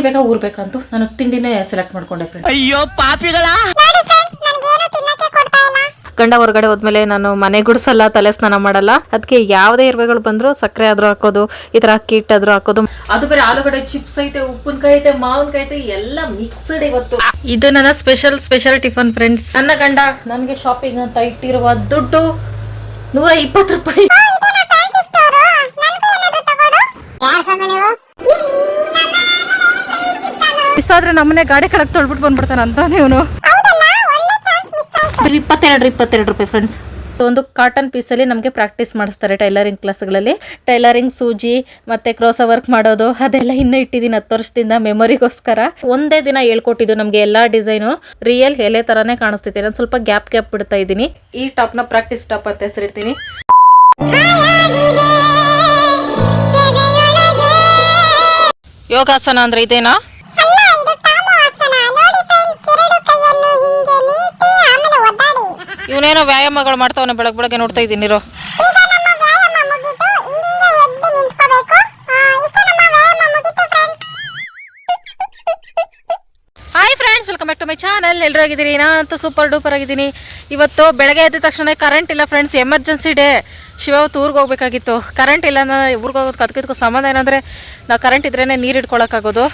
ತಿಂಡಿ ಬೇಕಾ ಊರ್ ಬೇಕಂತೂ ನಾನು ತಿಂಡಿನೇ ಸೆಲೆಕ್ಟ್ ಮಾಡ್ಕೊಂಡೆ ಫ್ರೆಂಡ್ ಅಯ್ಯೋ ಪಾಪಿಗಳ! ನೋಡಿ ಫ್ರೆಂಡ್ಸ್ ನನಗೇನು ತಿನ್ನಕ್ಕೆ ಕೊಡ್ತಾ ಇಲ್ಲ. ಗಂಡ ಹೊರಗಡೆ ಹೋದ್ಮೇಲೆ ನಾನು ಮನೆ ಗುಡಿಸಲ್ಲ ತಲೆ ಸ್ನಾನ ಮಾಡಲ್ಲ. ಅದಕ್ಕೆ ಯಾವುದೇ ಇರುವೆಗಳು ಬಂದ್ರು ಸಕ್ಕರೆ ಆದ್ರೂ ಹಾಕೋದು ಈ ತರ ಅಕ್ಕಿ ಹಿಟ್ಟಾದ್ರೂ ಹಾಕೋದು. ಅದು ಬೇರೆ ಆಲೂಗಡೆ ಚಿಪ್ಸ್ ಐತೆ ಉಪ್ಪಿನಕಾಯಿ ಐತೆ ಮಾವಿನಕಾಯಿ ಐತೆ ಎಲ್ಲ ಮಿಕ್ಸ್ಡ್ ಇವತ್ತು. ಇದು ನನ್ನ ಸ್ಪೆಷಲ್ ಸ್ಪೆಷಲ್ ಟಿಫನ್ ಫ್ರೆಂಡ್ಸ್ ನನ್ನ ಗಂಡ ನನಗೆ ಶಾಪಿಂಗ್ ಅಂತ ಇಟ್ಟಿರುವ ದುಡ್ಡು ನೂರ ಇಪ್ಪತ್ತು ರೂಪಾಯಿ. ಮಿಸ್ಸಾದ್ರೆ ನಮ್ಮನೆ ಗಾಡಿ ಕೆಳಗೆ ತೊಳ್ಬಿಟ್ಟು ಬಂದ್ಬಿಡ್ತಾನಂತ ಅಂತ ನೀವು ಒಳ್ಳೆ ಚಾನ್ಸ್ ಮಿಸ್ ಆಯ್ತು. ಇಪ್ಪತ್ತೆರಡು ಇಪ್ಪತ್ತೆರಡು ರೂಪಾಯಿ ಫ್ರೆಂಡ್ಸ್ ಒಂದು ಕಾಟನ್ ಪೀಸಲ್ಲಿ ನಮಗೆ ಪ್ರಾಕ್ಟೀಸ್ ಮಾಡಿಸ್ತಾರೆ ಟೈಲರಿಂಗ್ ಕ್ಲಾಸ್ಗಳಲ್ಲಿ ಟೈಲರಿಂಗ್ ಸೂಜಿ ಮತ್ತೆ ಕ್ರೋಸ ವರ್ಕ್ ಮಾಡೋದು ಅದೆಲ್ಲ ಇನ್ನೂ ಇಟ್ಟಿದ್ದೀನಿ ಹತ್ತು ವರ್ಷದಿಂದ ಮೆಮೊರಿಗೋಸ್ಕರ ಒಂದೇ ದಿನ ಹೇಳ್ಕೊಟ್ಟಿದ್ದು ನಮಗೆ ಎಲ್ಲ ಡಿಸೈನು ರಿಯಲ್ ಎಲೆ ಥರನೇ ಕಾಣಿಸ್ತೈತೆ ನಾನು ಸ್ವಲ್ಪ ಗ್ಯಾಪ್ ಗ್ಯಾಪ್ ಬಿಡ್ತಾ ಇದ್ದೀನಿ. ಈ ಟಾಪ್ನ ಪ್ರಾಕ್ಟೀಸ್ ಟಾಪ್ ಅಂತ ಹೆಸರಿಡ್ತೀನಿ. ಯೋಗಾಸನ ಅಂದ್ರೆ ಇದೇನಾ? ಇವನೇನೋ ವ್ಯಾಯಾಮಗಳು ಮಾಡ್ತಾವನೆ ಬೆಳಗ್ಗೆ ಬೆಳಗ್ಗೆ ನೋಡ್ತಾ ಇದ್ದೀನಿ ಇರೋ. Hi friends welcome back to my channel ಎಲ್ಲರೂ ಸೂಪರ್ ಡೂಪರ್ ಆಗಿದ್ದೀನಿ. ಇವತ್ತು ಬೆಳಗ್ಗೆ ಎದ್ದ ತಕ್ಷಣ ಕರೆಂಟ್ ಇಲ್ಲ ಫ್ರೆಂಡ್ಸ್ ಎಮರ್ಜೆನ್ಸಿ ಡೇ ಶಿವತ್ತು ಊರಿಗೆ ಹೋಗ್ಬೇಕಾಗಿತ್ತು. ಕರೆಂಟ್ ಇಲ್ಲ ಊರಿಗೆ ಹೋಗೋದು ಕದ್ಕಿದ್ಕೋ ಸಂಬಂಧ ಏನಂದರೆ ನಾವು ಕರೆಂಟ್ ಇದ್ರೇ ನೀರು ಇಟ್ಕೊಳಕ್ಕಾಗೋದು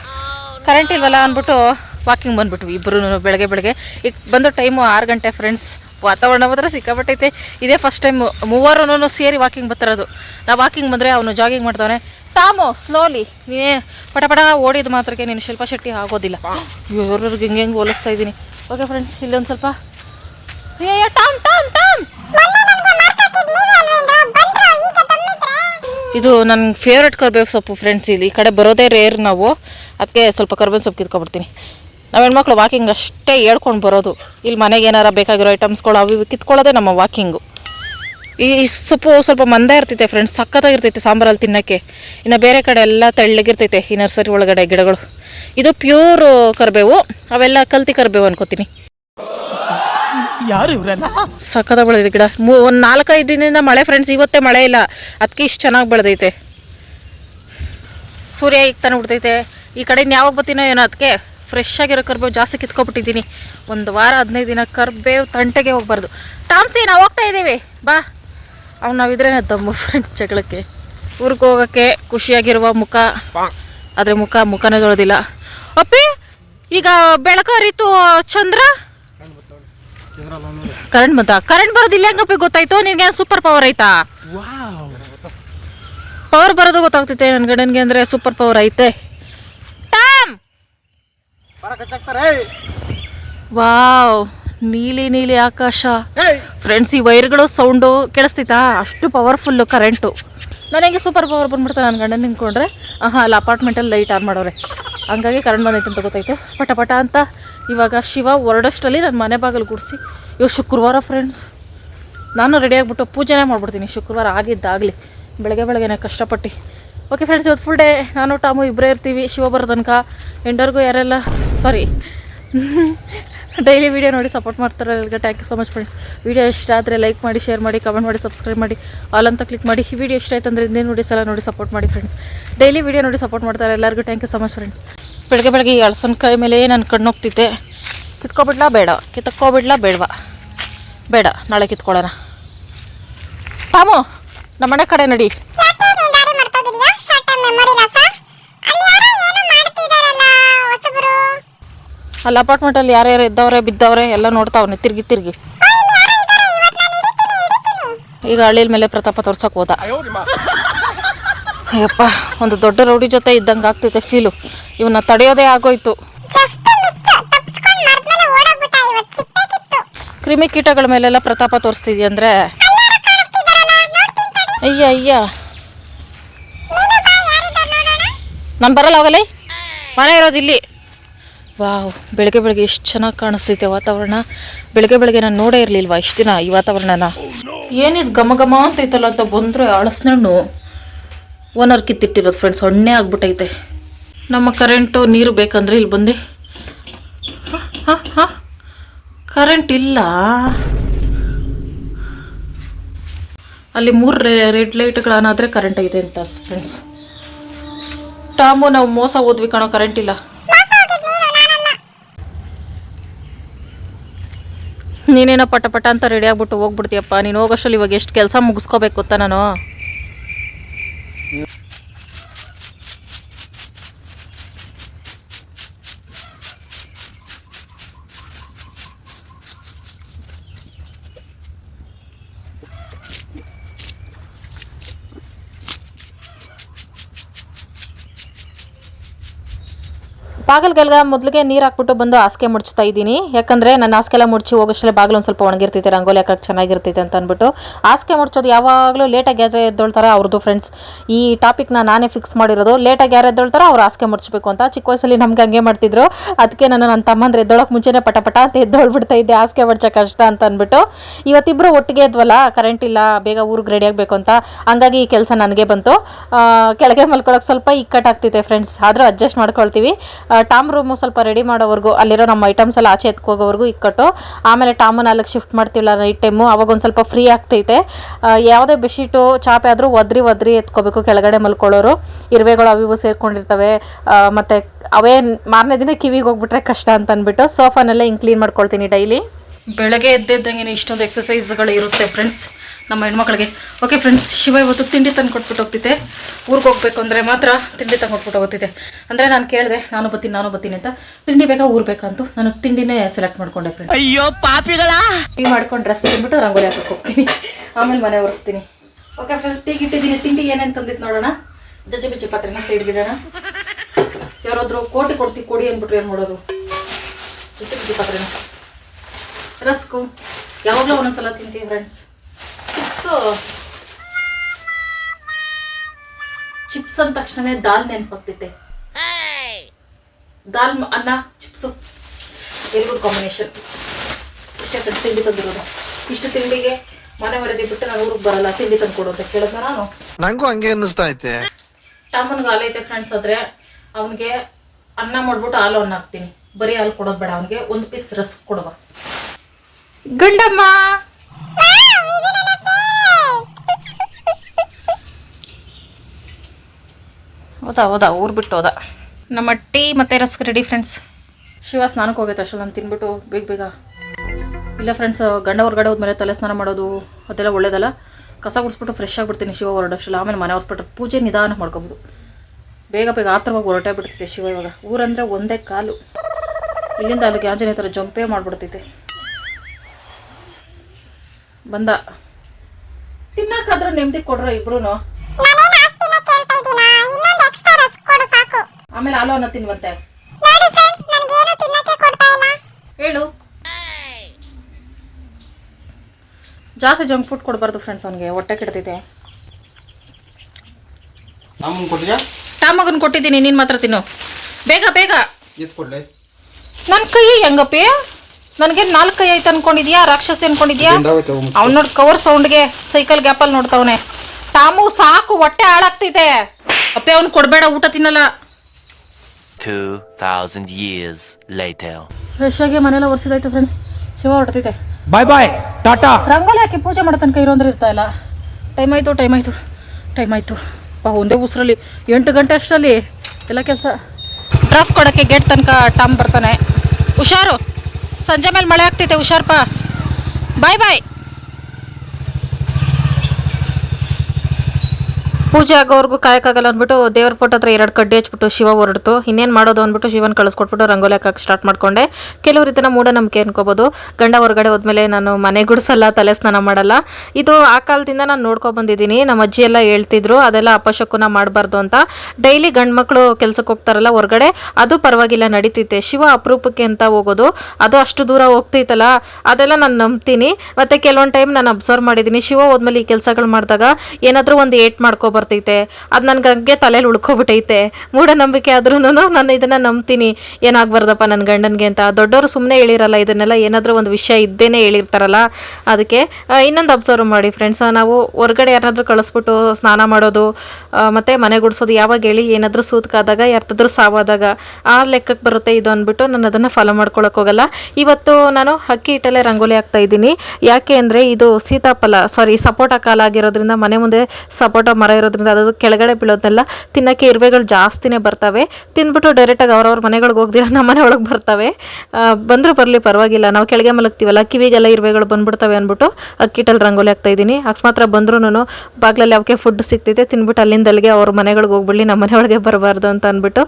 ಕರೆಂಟ್ ಇಲ್ವಲ್ಲ ಅಂದ್ಬಿಟ್ಟು ವಾಕಿಂಗ್ ಬಂದ್ಬಿಟ್ವಿ ಇಬ್ಬರು ಬೆಳಗ್ಗೆ ಬೆಳಗ್ಗೆ. ಈಗ ಬಂದು ಟೈಮು ಆರು ಗಂಟೆ ಫ್ರೆಂಡ್ಸ್ ವಾತಾವರಣ ಮಾತ್ರ ಸಿಕ್ಕಾಪಟ್ಟೈತೆ. ಇದೇ ಫಸ್ಟ್ ಟೈಮ್ ಮೂವರು ಸೇರಿ ವಾಕಿಂಗ್ ಬರ್ತಿರೋದು. ನಾವು ವಾಕಿಂಗ್ ಬಂದರೆ ಅವನು ಜಾಗಿಂಗ್ ಮಾಡ್ತಾವನೆ. ಟಾಮು ಸ್ಲೋಲಿ ನೀನೇ ಪಟ ಪಟ ಓಡಿದ ಮಾತ್ರಕ್ಕೆ ನೀನು ಶಿಲ್ಪ ಶೆಟ್ಟಿ ಆಗೋದಿಲ್ಲ. ಇವ್ರಿಗೆ ಹಿಂಗೆ ಹೆಂಗೆ ಹೋಲಿಸ್ತಾ ಇದ್ದೀನಿ. ಓಕೆ ಫ್ರೆಂಡ್ಸ್ ಇಲ್ಲೊಂದು ಸ್ವಲ್ಪ. Tom Tom Tom! ಇದು ನನ್ನ ಫೇವ್ರೆಟ್ ಕರ್ಬೇವು ಸೊಪ್ಪು ಫ್ರೆಂಡ್ಸ್ ಇಲ್ಲಿ ಈ ಕಡೆ ಬರೋದೇ ರೇರ್ ನಾವು. ಅದಕ್ಕೆ ಸ್ವಲ್ಪ ಕರ್ಬೇವು ಸೊಪ್ಪು ಕಿತ್ಕೊಬಿಡ್ತೀನಿ ನಾವು ಹೆಣ್ಮಕ್ಳು ವಾಕಿಂಗ್ ಅಷ್ಟೇ ಹೇಳ್ಕೊಂಡು ಬರೋದು. ಇಲ್ಲಿ ಮನೆಗೆ ಏನಾರ ಬೇಕಾಗಿರೋ ಐಟಮ್ಸ್ಗಳು ಅವು ಕಿತ್ಕೊಳ್ಳೋದೇ ನಮ್ಮ ವಾಕಿಂಗು ಈ ಸೊಪ್ಪು ಸ್ವಲ್ಪ ಮಂದ ಇರ್ತೈತೆ ಫ್ರೆಂಡ್ಸ್ ಸಖತ್ತಾಗಿರ್ತೈತೆ ಸಾಂಬಾರಲ್ಲಿ ತಿನ್ನೋಕ್ಕೆ. ಇನ್ನು ಬೇರೆ ಕಡೆ ಎಲ್ಲ ತೆಳ್ಳಗಿರ್ತೈತೆ ಈ ನರ್ಸರಿ ಒಳಗಡೆ ಗಿಡಗಳು. ಇದು ಪ್ಯೂರ್ ಕರಿಬೇವು ಅವೆಲ್ಲ ಕಲ್ತಿ ಕರಿಬೇವು ಅನ್ಕೋತೀನಿ. ಯಾರು ಇವರೆಲ್ಲ ಸಖತ್ತಾಗಿ ಬೆಳೆದಿದೆ ಗಿಡ. ಮೂ ಒಂದು ನಾಲ್ಕೈದು ದಿನದಿಂದ ಮಳೆ ಫ್ರೆಂಡ್ಸ್ ಇವತ್ತೇ ಮಳೆ ಇಲ್ಲ. ಅದಕ್ಕೆ ಇಷ್ಟು ಚೆನ್ನಾಗಿ ಬೆಳೆದೈತೆ. ಸೂರ್ಯ ಈಗ ತಾನೆ ಬಿಡ್ತೈತೆ ಈ ಕಡೆ ಯಾವಾಗ ಬರ್ತೀನೋ ಏನೋ ಅದಕ್ಕೆ ಫ್ರೆಶ್ ಆಗಿರೋ ಕರ್ಬೇವು ಜಾಸ್ತಿ ಕಿತ್ಕೊಬಿಟ್ಟಿದ್ದೀನಿ. ಒಂದು ವಾರ ಹದಿನೈದು ದಿನ ಕರ್ಬೇವು ತಂಟೆಗೆ ಹೋಗ್ಬಾರ್ದು. ಟಾಮ್ಸಿ ನಾವು ಹೋಗ್ತಾ ಇದ್ದೀವಿ. ಬಾ. ಅವ್ನು ನಾವಿದ್ರೆ ತಮ್ಮ ಫ್ರೆಂಡ್ ಜಗಳಕ್ಕೆ. ಊರಿಗೆ ಹೋಗೋಕ್ಕೆ ಖುಷಿಯಾಗಿರುವ ಮುಖ. ಆದರೆ ಮುಖ ಮುಖನೇ ತೊಳೆದಿಲ್ಲ. ಅಪ್ಪಿ ಈಗ ಬೆಳಕು ಹರಿತು ಚಂದ್ರ? ಕರೆಂಟ್ ಬಂತ? ಕರೆಂಟ್ ಬರೋದಿಲ್ಲ ಹೆಂಗಪ್ಪ ಗೊತ್ತಾಯ್ತು? ನಿನ್ಗೆ ಸೂಪರ್ ಪವರ್ ಐತಾ? ಪವರ್ ಬರೋದು ಗೊತ್ತಾಗ್ತೈತೆ ನನ್ನ ಗಂಡನಿಗೆ ಅಂದ್ರೆ ಸೂಪರ್ ಪವರ್ ಐತೆ. ವಾವ್ ನೀಲಿ ನೀಲಿ ಆಕಾಶ. ಫ್ರೆಂಡ್ಸ್ ಈ ವೈರ್ಗಳು ಸೌಂಡು ಕೇಳಿಸ್ತೈತಾ ಅಷ್ಟು ಪವರ್ಫುಲ್ಲು ಕರೆಂಟು ನನಗೆ ಸೂಪರ್ ಪವರ್ ಬಂದ್ಬಿಡ್ತಾ ನನ್ನ ಗಂಡನ ನಿಂತ್ಕೊಂಡ್ರೆ? ಹಾಂ ಅಲ್ಲಿ ಅಪಾರ್ಟ್ಮೆಂಟಲ್ಲಿ ಲೈಟ್ ಆನ್ ಮಾಡೋರೆ. ಹಂಗಾಗಿ ಕರೆಂಟ್ ಬಂದೈತೆ ಅಂತ ಗೊತ್ತೈತೆ. ಪಟ ಪಟ ಅಂತ ಇವಾಗ ಶಿವ ಹೊರಡಷ್ಟರಲ್ಲಿ ನನ್ನ ಮನೆ ಬಾಗಿಲು ಗುಡಿಸಿ ಇವಾಗ ಶುಕ್ರವಾರ ಫ್ರೆಂಡ್ಸ್ ನಾನು ರೆಡಿ ಆಗಿಬಿಟ್ಟು ಪೂಜೆನೇ ಮಾಡ್ಬಿಡ್ತೀನಿ. ಶುಕ್ರವಾರ ಆಗಿದ್ದಾಗಲಿ. ಬೆಳಗ್ಗೆ ಬೆಳಗ್ಗೆನೇ ಕಷ್ಟಪಟ್ಟು. ಓಕೆ ಫ್ರೆಂಡ್ಸ್ ಇವತ್ತು ಫುಲ್ ಡೇ ನಾನು ಟಾಮು ಇಬ್ಬರೇ ಇರ್ತೀವಿ. ಶಿವ ಬರೋ ತನಕ. ಎಂಡರ್ಗೂ ಯಾರೆಲ್ಲ ಸಾರಿ ಡೈಲಿ ವೀಡಿಯೋ ನೋಡಿ ಸಪೋರ್ಟ್ ಮಾಡ್ತಾರೆ ಎಲ್ಲರಿಗೆ. Thank you so much friends video ಇಷ್ಟ ಆದರೆ ಲೈಕ್ ಮಾಡಿ ಶೇರ್ ಮಾಡಿ ಕಮೆಂಟ್ ಮಾಡಿ ಸಬ್ಸ್ಕ್ರೈಬ್ ಮಾಡಿ. ಆಲ್ ಅಂತ ಕ್ಲಿಕ್ ಮಾಡಿ. ಈ ವಿಡಿಯೋ ಇಷ್ಟ ಆಯ್ತು ಅಂದರೆ ಇನ್ನೇ ನೋಡಿ ಸಲ ನೋಡಿ ಸಪೋರ್ಟ್ ಮಾಡಿ ಫ್ರೆಂಡ್ಸ್ ಡೈಲಿ ವೀಡಿಯೋ ನೋಡಿ ಸಪೋರ್ಟ್ ಮಾಡ್ತಾರೆ ಎಲ್ಲರಿಗೂ. Thank you so much friends ಬೆಳಗ್ಗೆ ಬೆಳಗ್ಗೆ ಈ ಕೈ ಮೇಲೆ ನಾನು ಕಣ್ಣು ಹೋಗ್ತಿದ್ದೆ? ಕಿತ್ಕೊಬಿಡ್ಲಾ ಬೇಡ. ಕಿತ್ತಕ್ಕೋಬಿಡ್ಲಾ ಬೇಡವಾ. ಬೇಡ, ನಾಳೆ ಕಿತ್ಕೊಳ್ಳೋಣ. ಟಾಮು ನಮ್ಮನೆ ಕಡೆ ನಡಿ ಯಾಕೆ ನೀನ್ ಗಾಡಿ ಮರ್ತೋಗಿದ್ಯಾ ಶಾರ್ಟ್ ಟೈಮ್ ಮೆಮೊರಿ ಲಾಸ ಅಲ್ಲಿ ಯಾರೋ ಏನೋ ಮಾಡ್ತಿದಾರಲ್ಲ ಹೊಸಬರು ಅಲ್ಲಿ ಅಪಾರ್ಟ್ಮೆಂಟಲ್ಲಿ ಯಾರ್ಯಾರು ಇದ್ದವ್ರೆ, ಬಿದ್ದವ್ರೆ, ಎಲ್ಲ ನೋಡ್ತಾವನೆ, ತಿರ್ಗಿ ತಿರ್ಗಿ. ಈಗ ಹಳ್ಳಿಲ್ ಮೇಲೆ ಪ್ರತಾಪ ತೋರ್ಸಕ್ ಹೋದ. ಅಯ್ಯಪ್ಪ, ಒಂದು ದೊಡ್ಡ ರೌಡಿ ಜೊತೆ ಇದ್ದಂಗೆ ಆಗ್ತೈತೆ ಫೀಲು. ಇವನ್ನ ತಡೆಯೋದೇ ಆಗೋಯ್ತು. ಕ್ರಿಮಿ ಕೀಟಗಳ ಮೇಲೆಲ್ಲ ಪ್ರತಾಪ ತೋರಿಸ್ತಿದ್ಯ ಅಂದ್ರೆ? ಅಯ್ಯ ಅಯ್ಯ. ನಾನು ಬರಲ್ಲ ಹೋಗಲಿ? ಮನೆ ಇರೋದು ಇಲ್ಲಿ ವಾವ್, ಬೆಳಗ್ಗೆ ಬೆಳಗ್ಗೆ ಎಷ್ಟು ಚೆನ್ನಾಗಿ ಕಾಣಿಸ್ತೈತೆ ವಾತಾವರಣ. ಬೆಳಗ್ಗೆ ಬೆಳಗ್ಗೆ ನಾನು ನೋಡೇ ಇರಲಿಲ್ವಾ ಇಷ್ಟು ದಿನ ಈ ವಾತಾವರಣನ? ಏನಿದು ಘಮ ಘಮ ಅಂತೈತಲ್ಲ ಅಂತ ಬಂದರೆ ಅಳಸ್ನಣ್ಣು. ಓನರ್ ಕಿತ್ತಿಟ್ಟಿರೋದು ಫ್ರೆಂಡ್ಸ್ ಹಣ್ಣೆ ಆಗ್ಬಿಟ್ಟೈತೆ. ನಮ್ಮ ಕರೆಂಟು ನೀರು ಬೇಕಂದ್ರೆ ಇಲ್ಲಿ ಬಂದು. ಹಾಂ ಹಾಂ ಕರೆಂಟ್ ಇಲ್ಲ. ಅಲ್ಲಿ ಮೂರು ರೆಡ್ ಲೈಟ್ಗಳನ್ನಾದರೆ ಕರೆಂಟ್ ಐತೆ ಅಂತ ಫ್ರೆಂಡ್ಸ್ ಟಾಮು, ನಾವು ಮೋಸ ಹೋದ್ವಿ ಕಣೋ ಕರೆಂಟ್ ಇಲ್ಲ. ನೀನೇನೋ ಪಟ ಪಟ ಅಂತ ರೆಡಿ ಆಗ್ಬಿಟ್ಟು ಹೋಗ್ಬಿಡ್ತೀಯಪ್ಪ. ನೀನು ಹೋಗೋಷ್ಟರಲ್ಲಿ ಇವಾಗ ಎಷ್ಟು ಕೆಲಸ ಮುಗಿಸ್ಕೋಬೇಕು ಗೊತ್ತಾ ನಾನು? ಬಾಗಿಲ್ಗೆಲ್ಗ ಮೊದಲಿಗೆ ನೀರು ಹಾಕ್ಬಿಟ್ಟು ಬಂದು ಹಾಸಿಗೆ ಮುಡ್ಚ್ತಾ ಇದ್ದೀನಿ. ಯಾಕಂದರೆ ನಾನು ಹಾಸಿಗೆಲ್ಲ ಮುಡ್ಚಿ ಹೋಗೋಷ್ಟೇ ಬಾಗಿಲು ಒಂದು ಸ್ವಲ್ಪ ಒಣಗಿರ್ತೈತೆ ರಂಗೋಲಿ ಹಾಕಕ್ಕೆ ಚೆನ್ನಾಗಿರ್ತೈತೆ ಅಂತ ಅಂದ್ಬಿಟ್ಟು. ಹಾಸಿಗೆ ಮುಡ್ಚೋದು ಯಾವಾಗಲೂ ಲೇಟಾಗಿ ಯಾರು ಎದ್ದೊಳ್ತಾರೆ ಅವ್ರದ್ದು ಫ್ರೆಂಡ್ಸ್ ಈ ಟಾಪಿಕ್ನ ನಾನೇ ಫಿಕ್ಸ್ ಮಾಡಿರೋದು. ಲೇಟಾಗಿ ಯಾರು ಎದ್ದೊಳ್ತಾರೆ ಅವ್ರು ಹಾಸಿಗೆ ಮುಡ್ಚಬೇಕು ಅಂತ. ಚಿಕ್ಕ ವಯಸ್ಸಲ್ಲಿ ನಮ್ಗೆ ಹಂಗೆ ಮಾಡ್ತಿದ್ರು. ಅದಕ್ಕೆ ನಾನು ನನ್ನ ತಮ್ಮಂದ್ರೆ ಎದ್ದೊಳಕ್ಕೆ ಮುಂಚೆನೇ ಪಟ ಪಟ ಅಂತ ಎದ್ದೊಳ್ಬಿಡ್ತಾ ಇದ್ದೆ. ಹಾಸಿಗೆ ಮಡ್ಚೋ ಕಷ್ಟ ಅಂತ ಅಂದ್ಬಿಟ್ಟು. ಇವತ್ತಿಬ್ಬರು ಒಟ್ಟಿಗೆ ಎದ್ವಲ್ಲ ಕರೆಂಟ್ ಇಲ್ಲ, ಬೇಗ ಊರಿಗೆ ರೆಡಿ ಆಗಬೇಕು ಅಂತ. ಹಂಗಾಗಿ ಈ ಕೆಲಸ ನನಗೆ ಬಂತು. ಕೆಳಗೆ ಮಲ್ಕೊಳಕ್ಕೆ ಸ್ವಲ್ಪ ಇಕ್ಕಟ್ಟಾಗ್ತಿದೆ ಫ್ರೆಂಡ್ಸ್ ಆದರೂ ಅಡ್ಜಸ್ಟ್ ಮಾಡ್ಕೊಳ್ತೀವಿ. ಟಾಮ್ ರೂಮು ಸ್ವಲ್ಪ ರೆಡಿ ಮಾಡೋವರೆಗೂ ಅಲ್ಲಿರೋ ನಮ್ಮ ಐಟಮ್ಸ್ ಎಲ್ಲ ಆಚೆ ಎತ್ಕೋಗೋವರೆಗೂ ಇಕ್ಕಟ್ಟು. ಆಮೇಲೆ ಟಾಮನ್ನ ಅಲ್ಲಿಗೆ ಶಿಫ್ಟ್ ಮಾಡ್ತೀವಲ್ಲ ನೈಟ್ ಟೈಮು ಅವಾಗ ಒಂದು ಸ್ವಲ್ಪ ಫ್ರೀ ಆಗ್ತೈತೆ. ಯಾವುದೇ ಬೆಡ್ಶೀಟು ಚಾಪೆ ಆದರೂ ಒದ್ರಿ ಒದ್ರಿ ಎತ್ಕೋಬೇಕು. ಕೆಳಗಡೆ ಮಲ್ಕೊಳ್ಳೋರು. ಇರುವೆಗಳು ಅವಿವು ಸೇರ್ಕೊಂಡಿರ್ತವೆ. ಮತ್ತು ಮತ್ತೆ ಅವೇ ಮಾರನೇ ದಿನ ಕಿವಿಗೆ ಹೋಗ್ಬಿಟ್ರೆ ಕಷ್ಟ ಅಂತ ಅಂದ್ಬಿಟ್ಟು ಸೋಫಾನೆಲ್ಲ ಹಿಂಗೆ ಕ್ಲೀನ್ ಮಾಡ್ಕೊಳ್ತೀನಿ ಡೈಲಿ ಬೆಳಗ್ಗೆ ಎದ್ದಿದ್ದಂಗೆ ಇಷ್ಟೊಂದು ಎಕ್ಸಸೈಸ್ಗಳು ಇರುತ್ತೆ ಫ್ರೆಂಡ್ಸ್ ನಮ್ಮ ಹೆಣ್ಮಕ್ಳಿಗೆ. ಓಕೆ ಫ್ರೆಂಡ್ಸ್ ಶಿವ ಇವತ್ತು ತಿಂಡಿ ತಂದು ಕೊಟ್ಬಿಟ್ಟು ಹೋಗ್ತಿದ್ದೆ. ಊರಿಗೆ ಹೋಗ್ಬೇಕು ಅಂದರೆ ಮಾತ್ರ ತಿಂಡಿ ತಂದು ಕೊಟ್ಬಿಟ್ಟು ಹೋಗ್ತಿದ್ದೆ. ಅಂದರೆ ನಾನು ಕೇಳಿದೆ ನಾನು ಬತ್ತೀನಿ ನಾನು ಬತ್ತೀನಿ ಅಂತ. ತಿಂಡಿ ಬೇಕಾ ಊರು ಬೇಕಂತ ನಾನು ತಿಂಡಿನೇ ಸೆಲೆಕ್ಟ್ ಮಾಡ್ಕೊಂಡೆ ಫ್ರೆಂಡ್ ಅಯ್ಯೋ ಪಾಪಿಗಳ! ಟೀ ಮಾಡ್ಕೊಂಡು ಡ್ರೆಸ್ ತಿಂದ್ಬಿಟ್ಟು ರಂಗೋಲಿ ಹಾಕಕ್ಕೆ ಹೋಗ್ತೀನಿ. ಆಮೇಲೆ ಮನೆ ಒರೆಸ್ತೀನಿ. ಓಕೆ ಫ್ರೆಂಡ್ಸ್ ಟೀ ಇಟ್ಟಿದ್ದೀನಿ ತಿಂಡಿ ಏನೇನು ತಂದಿತ್ತು ನೋಡೋಣ. ಜಜ್ಜಿ ಬಿಚ್ಚಿ ಪಾತ್ರೆನ ಸೈಡ್ ಬಿಡೋಣ ಯಾರಾದರೂ ಕೋಟಿ ಕೊಡ್ತಿ ಕೊಡಿ ಅಂದ್ಬಿಟ್ರೆ ಏನು ಮಾಡೋದು? ಜಜ್ಜಿ ಬಿಚ್ಚಿ ಪಾತ್ರೆನ. ರಸ್ಕು ಯಾವಾಗಲೂ ಒಂದೊಂದ್ಸಲ ತಿಂತೀವಿ ಫ್ರೆಂಡ್ಸ್ ಚಿಪ್ಸು ಚಿಪ್ಸ್ ಅಂದ ತಕ್ಷಣ ದಾಲ್ ನೆನಪಾಗ್ತೈತೆ. ದಾಲ್ ಅನ್ನ ಚಿಪ್ಸು ವೆರಿ ಗುಡ್ ಕಾಂಬಿನೇಷನ್ ಇಷ್ಟೇ ಕಟ್ಟು ತಿಂಡಿ ತಂದಿರೋದು. ಇಷ್ಟು ತಿಂಡಿಗೆ ಮನೆ ಮರದಿ ಬಿಟ್ಟು ನಾನು ಊರಿಗೆ ಬರಲ್ಲ ತಿಂಡಿ ತಂದು ಕೊಡು ಅಂತ ಕೇಳಿದ್ನ ನಾನು? ನಂಗೂ ಹಂಗೆ ಅನ್ನಿಸ್ತಾ ಐತೆ ಹಾಲು ಐತೆ ಫ್ರೆಂಡ್ಸ್ ಆದ್ರೆ ಅವನಿಗೆ ಅನ್ನ ಮಾಡ್ಬಿಟ್ಟು ಹಾಲು ಅನ್ನ ಹಾಕ್ತೀನಿ. ಬರೀ ಹಾಲು ಕೊಡೋದು ಬೇಡ ಅವನಿಗೆ ಒಂದು ಪೀಸ್ ರಸ್ ಕೊಡುವ. ಗಂಡಮ್ಮ! ಹೌದಾ ಹೌದಾ ಊರು ಬಿಟ್ಟು ಹೋದ. ನಮ್ಮ ಟೀ ಮತ್ತೆ ರಸ್ಕ್ ರೆಡಿ ಫ್ರೆಂಡ್ಸ್ ಶಿವ ಸ್ನಾನಕ್ಕೆ ಹೋಗೈತೆ ಅಷ್ಟು ನಾನು ತಿನ್ಬಿಟ್ಟು ಬೇಗ ಬೇಗ. ಇಲ್ಲ ಫ್ರೆಂಡ್ಸ್ ಗಂಡ ಹೊರಗಡೆ ಹೋದ್ಮೇಲೆ ತಲೆ ಸ್ನಾನ ಮಾಡೋದು ಅದೆಲ್ಲ ಒಳ್ಳೇದಲ್ಲ. ಕಸ ಗುಡಿಸ್ಬಿಟ್ಟು ಫ್ರೆಶ್ ಆಗಿಬಿಡ್ತೀನಿ ಶಿವ ಹೊರಡೋಷ್ಟಲ್ಲ ಆಮೇಲೆ ಮನೆ ಹೊರಸ್ಬಿಟ್ರೆ ಪೂಜೆ ನಿಧಾನ ಮಾಡ್ಕೊಬೋದು. ಬೇಗ ಬೇಗ ಆತ್ರವಾಗಿ ಹೊರಟೇ ಬಿಡ್ತೈತೆ ಶಿವ ಇವಾಗ. ಊರಂದರೆ ಒಂದೇ ಕಾಲು. ಇಲ್ಲಿಂದ ಅಲ್ಲಿಗೆ ಆಂಜನೇಯ ಥರ ಜಂಪೇ ಮಾಡಿಬಿಡ್ತೈತೆ. ಬಂದ. ತಿನ್ನಕ್ಕಾದ್ರೂ ನೆಮ್ಮದಿ ಕೊಡ್ರ ಇಬ್ರು ಆಮೇಲೆ ಹಾಲು ಅನ್ನ ತಿನ್ವಂತೆ ನೋಡಿ ಫ್ರೆಂಡ್ಸ್ ನನಗೇನು ತಿನ್ನಕ್ಕೆ ಕೊಡ್ತಾ ಇಲ್ಲ. ಹೇಳು. ಜಾಸ್ತಿ ಜಂಕ್ ಫುಡ್ ಕೊಡಬಾರ್ದು ಫ್ರೆಂಡ್ಸ್ ಅವನಿಗೆ ಹೊಟ್ಟೆ ಕೊಟ್ಟಿದ್ಯಾ? ಟಾಮಗನ್ ಕೊಟ್ಟಿದ್ದೀನಿ ನೀನು ಮಾತ್ರ ತಿನ್ನು. ಬೇಗ ಬೇಗ. ನನ್ ನನ್ನ ಕೈ ಹೆಂಗಪ್ಪಿ? ನನಗೆ ನಾಲ್ಕು ಕೈ ಐತೆ ಅನ್ಕೊಂಡಿದ್ಯಾ? ರಾಕ್ಷಸಿ ಅನ್ಕೊಂಡಿದ್ಯಾ? ಅವ್ನ ನೋಡ್ ಕವರ್ ಸೌಂಡ್ಗೆ ಸೈಕಲ್ ಗ್ಯಾಪಲ್ಲಿ ನೋಡ್ತಾವನೆ. ಟಾಮು ಸಾಕು ಹೊಟ್ಟೆ ಹಾಳಾಗ್ತೈತೆ ಅಪ್ಪೆ ಅವ್ನು ಕೊಡ್ಬೇಡ ಊಟ ತಿನ್ನಲ್ಲ. 2,000 years later. ರಷ್ಯಾಗೆ ಮನೆಲ್ಲ ಒರೆಸಿದಾಯ್ತು ಫ್ರೆಂಡ್ ಶಿವ ಹೊಡ್ತೈತೆ ಬಾಯ್ ಬಾಯ್ ಟಾಟಾ ರಂಗೋಲಿ ಹಾಕಿ ಪೂಜೆ ಮಾಡೋ ತನಕ ಇರೋ ಅಂದ್ರೆ ಇರ್ತಾ ಇಲ್ಲ. ಟೈಮ್ ಆಯಿತು ಟೈಮ್ ಆಯಿತು ಟೈಮ್ ಆಯಿತು. ಪಾ ಒಂದೇ ಉಸಿರಲ್ಲಿ ಎಂಟು ಗಂಟೆ ಅಷ್ಟರಲ್ಲಿ ಎಲ್ಲ ಕೆಲಸ. ಡ್ರಾಫ್ ಕೊಡೋಕ್ಕೆ ಗೇಟ್ ತನಕ ಟಾಮ್ ಬರ್ತಾನೆ. ಹುಷಾರು. ಸಂಜೆ ಮೇಲೆ ಮಳೆ ಆಗ್ತೈತೆ ಹುಷಾರಪ್ಪ ಬಾಯ್ ಬಾಯ್ ಪೂಜೆ ಆಗೋವರೆಗೂ ಕಾಯಕ್ಕಾಗಲ್ಲ ಅಂದ್ಬಿಟ್ಟು ದೇವ್ರ ಫೋಟೋ ಹತ್ರ ಎರಡು ಕಡ್ಡಿ ಹಚ್ಬಿಟ್ಟು ಶಿವ ಹೊರಡ್ತು. ಇನ್ನೇನು ಮಾಡೋದು ಅಂದ್ಬಿಟ್ಟು ಶಿವನ್ ಕಳಿಸ್ಕೊಟ್ಬಿಟ್ಟು ರಂಗೋಲಿ ಹಾಕಕ್ಕೆ ಸ್ಟಾರ್ಟ್ ಮಾಡ್ಕೊಂಡೆ. ಕೆಲವ್ರು ಮೂಡ ಮೂಢನಂಬಿಕೆ ಅನ್ಕೋಬೋದು. ಗಂಡ ಹೊರಗಡೆ ಹೋದ್ಮೇಲೆ ನಾನು ಮನೆ ಗುಡಿಸಲ್ಲ, ತಲೆ ಸ್ನಾನ ಮಾಡಲ್ಲ. ಇದು ಆ ಕಾಲದಿಂದ ನಾನು ನೋಡ್ಕೊಬಂದಿದ್ದೀನಿ ನಮ್ಮ ಅಜ್ಜಿ ಎಲ್ಲ ಹೇಳ್ತಿದ್ರು, ಅದೆಲ್ಲ ಅಪಶಕುನ ಮಾಡಬಾರ್ದು ಅಂತ. ಡೈಲಿ ಗಂಡು ಮಕ್ಕಳು ಕೆಲಸಕ್ಕೆ ಹೋಗ್ತಾರಲ್ಲ ಹೊರಗಡೆ, ಅದು ಪರವಾಗಿಲ್ಲ, ನಡೀತೈತೆ. ಶಿವ ಅಪರೂಪಕ್ಕೆ ಅಂತ ಹೋಗೋದು. ಅದು ಅಷ್ಟು ದೂರ ಹೋಗ್ತೈತಲ್ಲ, ಅದೆಲ್ಲ ನಾನು ನಂಬ್ತೀನಿ. ಮತ್ತು ಕೆಲವೊಂದು ಟೈಮ್ ನಾನು ಅಬ್ಸರ್ವ್ ಮಾಡಿದ್ದೀನಿ. ಶಿವ ಹೋದ್ಮೇಲೆ ಈ ಕೆಲಸಗಳು ಮಾಡಿದಾಗ ಏನಾದರೂ ಒಂದು ಏಟ್ ಮಾಡ್ಕೊ ಬರ್ತೈತೆ ಅದು ನನಗೆ ತಲೆಯಲ್ಲಿ ಉಳ್ಕೊಬಿಟ್ಟೈತೆ ಮೂಢನಂಬಿಕೆ ಆದ್ರೂ ನಾನು ಇದನ್ನು ನಂಬ್ತೀನಿ. ಏನಾಗಬಾರ್ದಪ್ಪ ನನ್ನ ಗಂಡನಿಗೆ ಅಂತ. ದೊಡ್ಡವರು ಸುಮ್ಮನೆ ಹೇಳಿರಲ್ಲ, ಇದನ್ನೆಲ್ಲ ಏನಾದರೂ ಒಂದು ವಿಷಯ ಇದ್ದೇನೆ ಹೇಳಿರ್ತಾರಲ್ಲ. ಅದಕ್ಕೆ ಇನ್ನೊಂದು ಅಬ್ಸರ್ವ್ ಮಾಡಿ ಫ್ರೆಂಡ್ಸ್ ನಾವು ಹೊರಗಡೆ ಯಾರಾದರೂ ಕಳಿಸ್ಬಿಟ್ಟು ಸ್ನಾನ ಮಾಡೋದು ಮತ್ತು ಮತ್ತೆ ಮನೆ ಗುಡಿಸೋದು, ಯಾವಾಗ ಹೇಳಿ ಏನಾದರೂ ಸೂತ್ಕಾದಾಗ, ಯಾರ್ದಾದ್ರೂ ಸಾವಾದಾಗ, ಆ ಲೆಕ್ಕಕ್ಕೆ ಬರುತ್ತೆ ಇದು ಅಂದ್ಬಿಟ್ಟು ನಾನು ಅದನ್ನು ಫಾಲೋ ಮಾಡ್ಕೊಳಕ್ಕೆ ಹೋಗಲ್ಲ. ಇವತ್ತು ನಾನು ಅಕ್ಕಿ ಹಿಟ್ಟಲ್ಲೇ ರಂಗೋಲಿ ಹಾಕ್ತಾ ಇದ್ದೀನಿ. ಯಾಕೆ ಅಂದರೆ ಇದು ಸೀತಾಫಲ ಸಾರಿ ಸಪೋಟ ಕಾಲ ಆಗಿರೋದ್ರಿಂದ ಮನೆ ಮುಂದೆ ಸಪೋಟ ಮರ ಇರೋದ್ರಿಂದ ಹಾಕ್ಬಿಡ್ತೀನಿ ಅದು ಕೆಳಗಡೆ ಬೀಳೋದನ್ನೆಲ್ಲ ತಿನ್ನೋಕ್ಕೆ ಇರುವೆಗಳು ಜಾಸ್ತಿನೇ ಬರ್ತವೆ. ತಿಂದ್ಬಿಟ್ಟು ಡೈರೆಕ್ಟಾಗಿ ಅವ್ರವ್ರ ಮನೆಗಳಿಗೆ ಹೋಗ್ದಿರ, ನಮ್ಮ ಮನೆ ಒಳಗೆ ಬರ್ತವೆ ಬಂದರೂ ಬರಲಿ, ಪರವಾಗಿಲ್ಲ. ನಾವು ಕೆಳಗೆ ಮಲಗ್ತೀವಲ್ಲ, ಕಿವಿಗೆಲ್ಲ ಇರುವೆಗಳು ಬಂದ್ಬಿಡ್ತವೆ ಅಂದ್ಬಿಟ್ಟು ಅಕ್ಕಿಟಲ್ಲಿ ರಂಗೋಲಿ ಹಾಕ್ತಾ ಇದ್ದೀನಿ. ಅಕಸ್ಮಾತ್ ಬಂದ್ರೂ ಬಾಗ್ಲಲ್ಲಿ ಅವಕ್ಕೆ ಫುಡ್ ಸಿಗ್ತೈತೆ ತಿನ್ಬಿಟ್ಟು ಅಲ್ಲಿಂದ ಅಲ್ಲಿಗೆ ಅವ್ರ ಮನೆಗಳಿಗೆ ಹೋಗ್ಬಿಡ್ಲಿ, ನಮ್ಮ ಮನೆಯೊಳಗೆ ಬರಬಾರ್ದು ಅಂತ ಅಂದ್ಬಿಟ್ಟು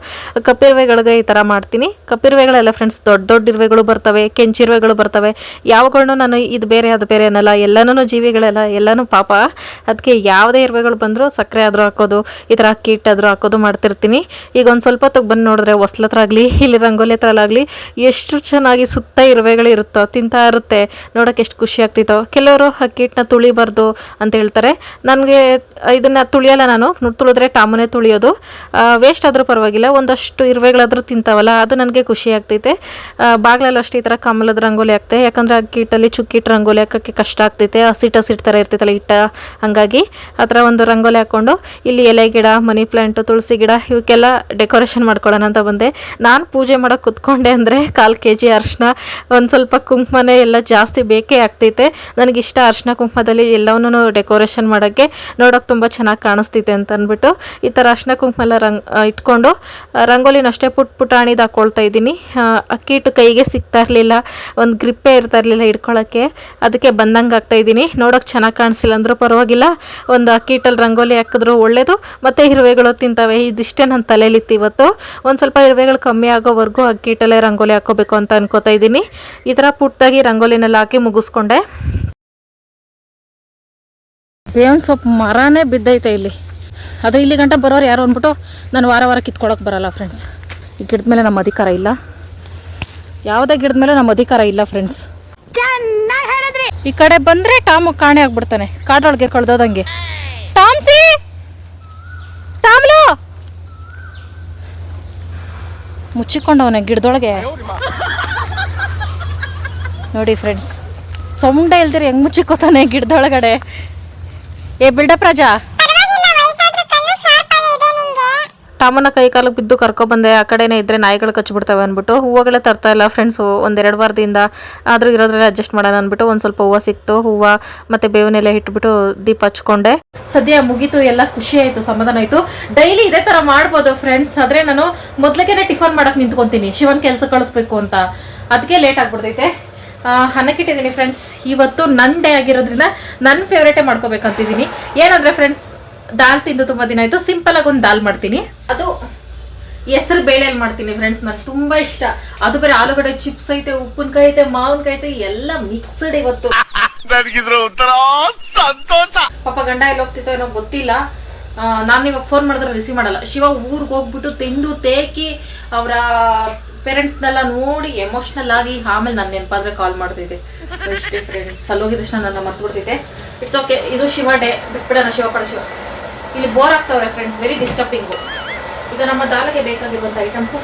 ಕಪ್ಪಿರುವೆಗಳಿಗೆ ಈ ಥರ ಮಾಡ್ತೀನಿ. ಕಪ್ಪಿರುವೆಗಳೆಲ್ಲ ಫ್ರೆಂಡ್ಸ್ ದೊಡ್ಡ ದೊಡ್ಡ ಇರುವೆಗಳು ಬರ್ತವೆ ಕೆಂಚಿರುವೆಗಳು ಬರ್ತವೆ. ಯಾವಾಗಲೂ ನಾನು ಇದು ಬೇರೆ, ಅದು ಬೇರೆ ಅನ್ನಲ್ಲ. ಎಲ್ಲನೂ ಜೀವಿಗಳೆಲ್ಲ, ಎಲ್ಲನೂ ಪಾಪ. ಅದಕ್ಕೆ ಯಾವುದೇ ಇರುವೆಗಳು ಬಂದರೂ ಸಕ್ಕರೆ ಆದರೂ ಹಾಕೋದು, ಈ ಥರ ಅಕ್ಕಿ ಹಿಟ್ಟಾದರೂ ಹಾಕೋದು ಮಾಡ್ತಿರ್ತೀನಿ. ಈಗ ಒಂದು ಸ್ವಲ್ಪ ಹೊತ್ತಿಗೆ ಬಂದು ನೋಡಿದ್ರೆ ಹೊಸ್ಲ ಹತ್ರ ಆಗಲಿ, ಇಲ್ಲಿ ರಂಗೋಲಿ ಹತ್ರ ಆಗಲಿ, ಎಷ್ಟು ಚೆನ್ನಾಗಿ ಸುತ್ತ ಇರುವೆಗಳು ಇರುತ್ತೋ, ತಿಂತಾ ಇರುತ್ತೆ. ನೋಡೋಕೆ ಎಷ್ಟು ಖುಷಿ ಆಗ್ತಿತ್ತೋ. ಕೆಲವರು ಅಕ್ಕಿ ಹಿಟ್ಟನ್ನ ತುಳಿಬಾರ್ದು ಅಂತ ಹೇಳ್ತಾರೆ. ನನಗೆ ಇದನ್ನು ತುಳಿಯಲ್ಲ ನಾನು ತುಳಿದ್ರೆ ಟಾಮನೆ ತುಳಿಯೋದು. ವೇಸ್ಟ್ ಆದರೂ ಪರವಾಗಿಲ್ಲ, ಒಂದಷ್ಟು ಇರುವೆಗಳಾದರೂ ತಿಂತಾವಲ್ಲ, ಅದು ನನಗೆ ಖುಷಿ ಆಗ್ತೈತೆ. ಬಾಗ್ಲಲ್ಲಿ ಅಷ್ಟು ಈ ಥರ ಕಮಲದ ರಂಗೋಲಿ ಹಾಕ್ತೆ. ಯಾಕಂದರೆ ಅಕ್ಕಿ ಹಿಟ್ಟಲ್ಲಿ ಚುಕ್ಕಿಟ್ಟು ರಂಗೋಲಿ ಹಾಕೋಕ್ಕೆ ಕಷ್ಟ ಆಗ್ತೈತೆ. ಹಸಿಟ್ಟು ಹಸಿಟ್ಟು ಥರ ಇರ್ತೈತಲ್ಲ ಹಿಟ್ಟ. ಹಾಗಾಗಿ ಆ ಥರ ಒಂದು ರಂಗೋಲಿ ಹಾಕ್ಕೊಂಡು ಇಲ್ಲಿ ಎಲೆ ಗಿಡ, ಮನಿ ಪ್ಲ್ಯಾಂಟು ತುಳಸಿ ಗಿಡ ಇವಕ್ಕೆಲ್ಲ ಡೆಕೋರೇಷನ್ ಮಾಡ್ಕೊಳ್ಳೋಣ ಅಂತ ಬಂದೆ. ನಾನು ಪೂಜೆ ಮಾಡೋಕೆ ಕುತ್ಕೊಂಡೆ ಅಂದರೆ ಕಾಲು ಕೆ ಜಿ ಅರ್ಶಿನ, ಒಂದು ಸ್ವಲ್ಪ ಕುಂಕುಮನೇ ಎಲ್ಲ ಜಾಸ್ತಿ ಬೇಕೇ ಆಗ್ತೈತೆ. ನನಗಿಷ್ಟ ಅರ್ಶಿನ ಕುಂಕುಮದಲ್ಲಿ ಎಲ್ಲವನ್ನೂ ಡೆಕೋರೇಷನ್ ಮಾಡೋಕ್ಕೆ ನೋಡೋಕೆ ತುಂಬ ಚೆನ್ನಾಗಿ ಕಾಣಿಸ್ತೈತೆ ಅಂತ ಅಂದ್ಬಿಟ್ಟು ಈ ಥರ ಅರ್ಶಿನ ಕುಂಕುಮ ಎಲ್ಲ ರಂಗ್ ಇಟ್ಕೊಂಡು ರಂಗೋಲಿನಷ್ಟೇ ಪುಟ್ ಪುಟಾಣಿದು ಹಾಕ್ಕೊಳ್ತಾ ಇದ್ದೀನಿ. ಅಕ್ಕಿ ಹಿಟ್ಟು ಕೈಗೆ ಸಿಗ್ತಾ ಇರಲಿಲ್ಲ, ಒಂದು ಗ್ರಿಪ್ಪೇ ಇರ್ತಾ ಇರಲಿಲ್ಲ ಇಟ್ಕೊಳ್ಳೋಕ್ಕೆ ಅದಕ್ಕೆ ಬಂದಂಗೆ ಆಗ್ತಾ ಇದ್ದೀನಿ. ನೋಡೋಕೆ ಚೆನ್ನಾಗಿ ಕಾಣಿಸಿಲ್ಲ ಅಂದರೂ ಪರವಾಗಿಲ್ಲ. ಒಂದು ಅಕ್ಕಿ ಇಟ್ಟಲ್ಲಿ ರಂಗೋಲಿ ಹಾಕಿದ್ರು ಒಳ್ಳೇದು ಮತ್ತು ಇರುವೆಗಳು ತಿಂತವೆ. ಇದಿಷ್ಟೇ ನನ್ನ ತಲೆಯಲ್ಲಿತ್ತು ಇವತ್ತು. ಒಂದು ಸ್ವಲ್ಪ ಇರುವೆಗಳು ಕಮ್ಮಿ ಆಗೋವರೆಗೂ ಅಕ್ಕಿ ಹಿಟ್ಟಲ್ಲೇ ರಂಗೋಲಿ ಹಾಕೋಬೇಕು ಅಂತ ಅನ್ಕೋತಾ ಇದ್ದೀನಿ. ಈ ಥರ ಪುಟ್ಟದಾಗಿ ರಂಗೋಲಿನೆಲ್ಲ ಹಾಕಿ ಮುಗಿಸ್ಕೊಂಡೆ. ಬೇವಿನ ಸೊಪ್ಪು ಮರನೇ ಬಿದ್ದೈತೆ ಇಲ್ಲಿ. ಆದರೆ ಇಲ್ಲಿ ಗಂಟ ಬರೋರು ಯಾರು ಅಂದ್ಬಿಟ್ಟು ನಾನು ವಾರ ವಾರ ಕಿತ್ಕೊಳಕ್ಕೆ ಬರಲ್ಲ ಫ್ರೆಂಡ್ಸ್ ಈ ಗಿಡದ ಮೇಲೆ ನಮ್ಮ ಅಧಿಕಾರ ಇಲ್ಲ. ಯಾವುದೇ ಗಿಡದ ಮೇಲೆ ನಮ್ಮ ಅಧಿಕಾರ ಇಲ್ಲ ಫ್ರೆಂಡ್ಸ್ ಈ ಕಡೆ ಬಂದ್ರೆ ಟಾಮ್ ಕಾಣೆ ಆಗ್ಬಿಡ್ತಾನೆ. ಕಾಡೊಳಗೆ ಕಳ್ದೋದಂಗೆ. ಟಾಮ್ಸಿ! ಟಾಮ್ಲು ಮುಚ್ಚಿಕೊಂಡವನೆ ಗಿಡದೊಳಗೆ. ನೋಡಿ ಫ್ರೆಂಡ್ಸ್ ಸೊಂಡ ಇಲ್ದಿರ ಹೆಂಗ್ ಮುಚ್ಚಿಕೋತಾನೆ ಗಿಡದೊಳಗಡೆ? ಏ ಬಿಲ್ಡಪ್ ರಾಜಾ. ಟಾಮನ ಕೈ ಕಾಲಿಗೆ ಬಿದ್ದು ಕರ್ಕೊಬಂದೆ ಆ ಕಡೆನೇ ಇದ್ದರೆ ನಾಯಿಗಳು ಕಚ್ಚಿಬಿಡ್ತವೆ ಅಂದ್ಬಿಟ್ಟು ಹೂವುಗಳೇ ತರ್ತಾ ಇಲ್ಲ. ಫ್ರೆಂಡ್ಸು ಒಂದೆರಡು ವಾರದಿಂದ ಆದರೂ ಇರೋದ್ರಲ್ಲಿ ಅಡ್ಜಸ್ಟ್ ಮಾಡೋಣ ಅಂದ್ಬಿಟ್ಟು ಒಂದು ಸ್ವಲ್ಪ ಹೂವು ಸಿಕ್ತು. ಹೂವು ಮತ್ತು ಬೇವನೆಲ್ಲ ಇಟ್ಬಿಟ್ಟು ದೀಪ ಹಚ್ಕೊಂಡೆ. ಸದ್ಯ ಮುಗೀತು, ಎಲ್ಲ ಖುಷಿ ಆಯಿತು, ಸಮಾಧಾನ ಆಯಿತು. ಡೈಲಿ ಇದೇ ಥರ ಮಾಡ್ಬೋದು ಫ್ರೆಂಡ್ಸ್ ಆದರೆ ನಾನು ಮೊದಲಿಗೆ ಟಿಫನ್ ಮಾಡಕ್ಕೆ ನಿಂತ್ಕೊತೀನಿ. ಶಿವನ್ ಕೆಲಸ ಕಳಿಸ್ಬೇಕು ಅಂತ. ಅದಕ್ಕೆ ಲೇಟ್ ಆಗ್ಬಿಡ್ತೈತೆ. ಅನ್ನಕ್ಕಿಟ್ಟಿದ್ದೀನಿ ಫ್ರೆಂಡ್ಸ್ ಇವತ್ತು ನನ್ನ ಡೇ ಆಗಿರೋದ್ರಿಂದ ನನ್ನ ಫೇವ್ರೇಟೇ ಮಾಡ್ಕೋಬೇಕಂತಿದ್ದೀನಿ. ಏನಂದರೆ ಫ್ರೆಂಡ್ಸ್ ದಾಲ್ ತಿಂದು ತುಂಬಾ ದಿನ ಆಯ್ತು. ಸಿಂಪಲ್ ಆಗಿ ಒಂದು ದಾಲ್ ಮಾಡ್ತೀನಿ. ಅದು ಹೆಸರು ಬೇಳೆಯಲ್ಲಿ ಮಾಡ್ತೀನಿ ಫ್ರೆಂಡ್ಸ್ ನಂಗೆ ತುಂಬಾ ಇಷ್ಟ. ಅದು ಬೇರೆ ಆಲೂಗಡ್ಡೆ ಚಿಪ್ಸ್ ಐತೆ ಉಪ್ಪಿನಕಾಯಿ ಐತೆ ಮಾವಿನಕಾಯಿ ಐತೆ ಎಲ್ಲ ಮಿಕ್ಸ್ಡ್ ಇವತ್ತು. ಪಾಪ ಗಂಡ ಎಲ್ಲಿ ಹೋಗ್ತಿತ್ತೋ ಏನೋ ಗೊತ್ತಿಲ್ಲ. ನಾನು ಇವಾಗ ಫೋನ್ ಮಾಡಿದ್ರೆ ರಿಸೀವ್ ಮಾಡಲ್ಲ. ಶಿವ ಊರಿಗೆ ಹೋಗ್ಬಿಟ್ಟು ತಿಂದು ತೇಕಿ ಅವರ ಪೇರೆಂಟ್ಸ್ನೆಲ್ಲ ನೋಡಿ ಎಮೋಷ್ನಲ್ ಆಗಿ ಆಮೇಲೆ ನಾನು ನೆನಪಾದ್ರೆ ಕಾಲ್ ಮಾಡ್ತೈತೆ ಅಷ್ಟೇ ಫ್ರೆಂಡ್ಸ್ ಸಲ್ಲೋಗಿದ ತಕ್ಷಣ ನನ್ನ ಮರ್ತು ಬಿಡ್ತೈತೆ ಇಟ್ಸ್ ಓಕೆ ಇದು ಶಿವ ಡೇ. ಬಿಟ್ಬಿಡೋಣ ಶಿವ ಪಡ ಶಿವ. ಇಲ್ಲಿ ಬೋರ್ ಆಗ್ತಾವ್ರೆ ಫ್ರೆಂಡ್ಸ್ ವೆರಿ ಡಿಸ್ಟರ್ಬಿಂಗು ಈಗ ನಮ್ಮ ದಾಲಗೆ ಬೇಕಾಗಿರುವಂಥ ಐಟಮ್ಸು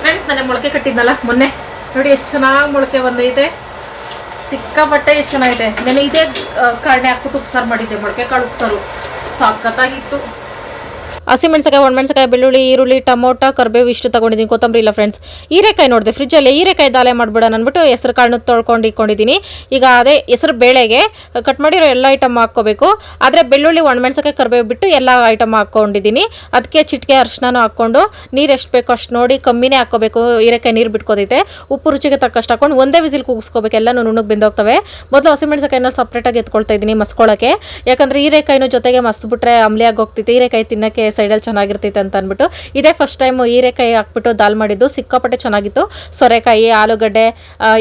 ಫ್ರೆಂಡ್ಸ್ ನನಗೆ ಮೊಳಕೆ ಕಟ್ಟಿದ್ನಲ್ಲ, ಮೊನ್ನೆ. ನೋಡಿ ಎಷ್ಟು ಚೆನ್ನಾಗಿ ಮೊಳಕೆ ಬಂದೈತೆ. ಸಿಕ್ಕಾಪಟ್ಟೆ ಎಷ್ಟು ಚೆನ್ನಾಗಿದೆ. ನೆನೆ ಇದೇ ಕಾರಣ ಹಾಕ್ಬಿಟ್ಟು ಉಪ್ಸಾರು ಮಾಡಿದ್ದೆ, ಮೊಳಕೆ ಕಾಳು ಉಪ್ಸಾರು. ಸಖತ್ತಾಗಿತ್ತು. ಹಸಿಮೆಣ್ಸಕಾಯಿ ಒಣಮೆಣಸಕಾಯಿ ಬೆಳ್ಳುಳ್ಳಿ, ಈರುಳ್ಳಿ, ಟೊಮೊಟೊ, ಕರಿಬೇವು ಇಷ್ಟು ತೊಗೊಂಡಿದ್ದೀನಿ. ಕೊತ್ತಂಬರಿ ಇಲ್ಲ ಫ್ರೆಂಡ್ಸ್ ಹೀರೆಕಾಯಿ ನೋಡಿದೆ ಫ್ರಿಜ್ಜಲ್ಲಿ ಹೀರೆಕಾಯಿ ದಾಲೆ ಮಾಡಿಬಿಡೋಣ ಅಂದ್ಬಿಟ್ಟು ಹೆಸರು ಕಾಳನ್ನ ತೊಳ್ಕೊಂಡು ಇಟ್ಕೊಂಡಿದ್ದೀನಿ. ಈಗ ಅದೇ ಹೆಸರು ಬೇಳೆಗೆ ಕಟ್ ಮಾಡಿರೋ ಎಲ್ಲ ಐಟಮ್ ಹಾಕ್ಕೋಬೇಕು. ಆದರೆ ಬೆಳ್ಳುಳ್ಳಿ ಒಣಮೆಣಸಕಾಯಿ ಕರಿಬೇವು ಬಿಟ್ಟು ಎಲ್ಲ ಐಟಮ್ ಹಾಕ್ಕೊಂಡಿದ್ದೀನಿ. ಅದಕ್ಕೆ ಚಿಟಿಕೆ ಅರ್ಶಿನೂ ಹಾಕ್ಕೊಂಡು ನೀರು ಎಷ್ಟು ಬೇಕೋ ಅಷ್ಟು ನೋಡಿ ಕಮ್ಮಿನೇ ಹಾಕ್ಕೋಬೇಕು. ಹೀರೆಕಾಯಿ ನೀರು ಬಿಟ್ಕೋತೈತೆ. ಉಪ್ಪು ರುಚಿಗೆ ತಕ್ಕಷ್ಟು ಹಾಕೊಂಡು ಒಂದೇ ವಿಸಿಲ್ ಕೂಗಿಸ್ಕೋಬೇಕು. ಎಲ್ಲನೂ ನುಣ್ಣಗೆ ಬೆಂದೋಗ್ತವೆ. ಮೊದಲು ಹಸಿಮೆಣ್ಸಕಾಯಿನ ಸಪ್ರೇಟಾಗಿ ಎತ್ಕೊಳ್ತಾ ಇದ್ದೀನಿ ಮಸ್ಕೊಳ್ಳೋಕ್ಕೆ ಯಾಕಂದರೆ ಹೀರೆಕಾಯಿನೂ ಜೊತೆಗೆ ಮಸ್ತ್ಬಿಟ್ರೆ ಅಮ್ಲಿಯಾಗಿ ಆಗೋಗ್ತೈತೆ ಹೀರೆಕಾಯಿ ತಿನ್ನೋಕ್ಕೆ ಸೈಡಲ್ಲಿ ಚೆನ್ನಾಗಿರ್ತೈತೆ ಅಂತ ಅಂದ್ಬಿಟ್ಟು ಇದೇ ಫಸ್ಟ್ ಟೈಮು ಹೀರೆಕಾಯಿ ಹಾಕ್ಬಿಟ್ಟು ದಾಲ್ ಮಾಡಿದ್ದು. ಸಿಕ್ಕಾಪಟ್ಟೆ ಚೆನ್ನಾಗಿತ್ತು. ಸೊರೆಕಾಯಿ, ಆಲೂಗಡ್ಡೆ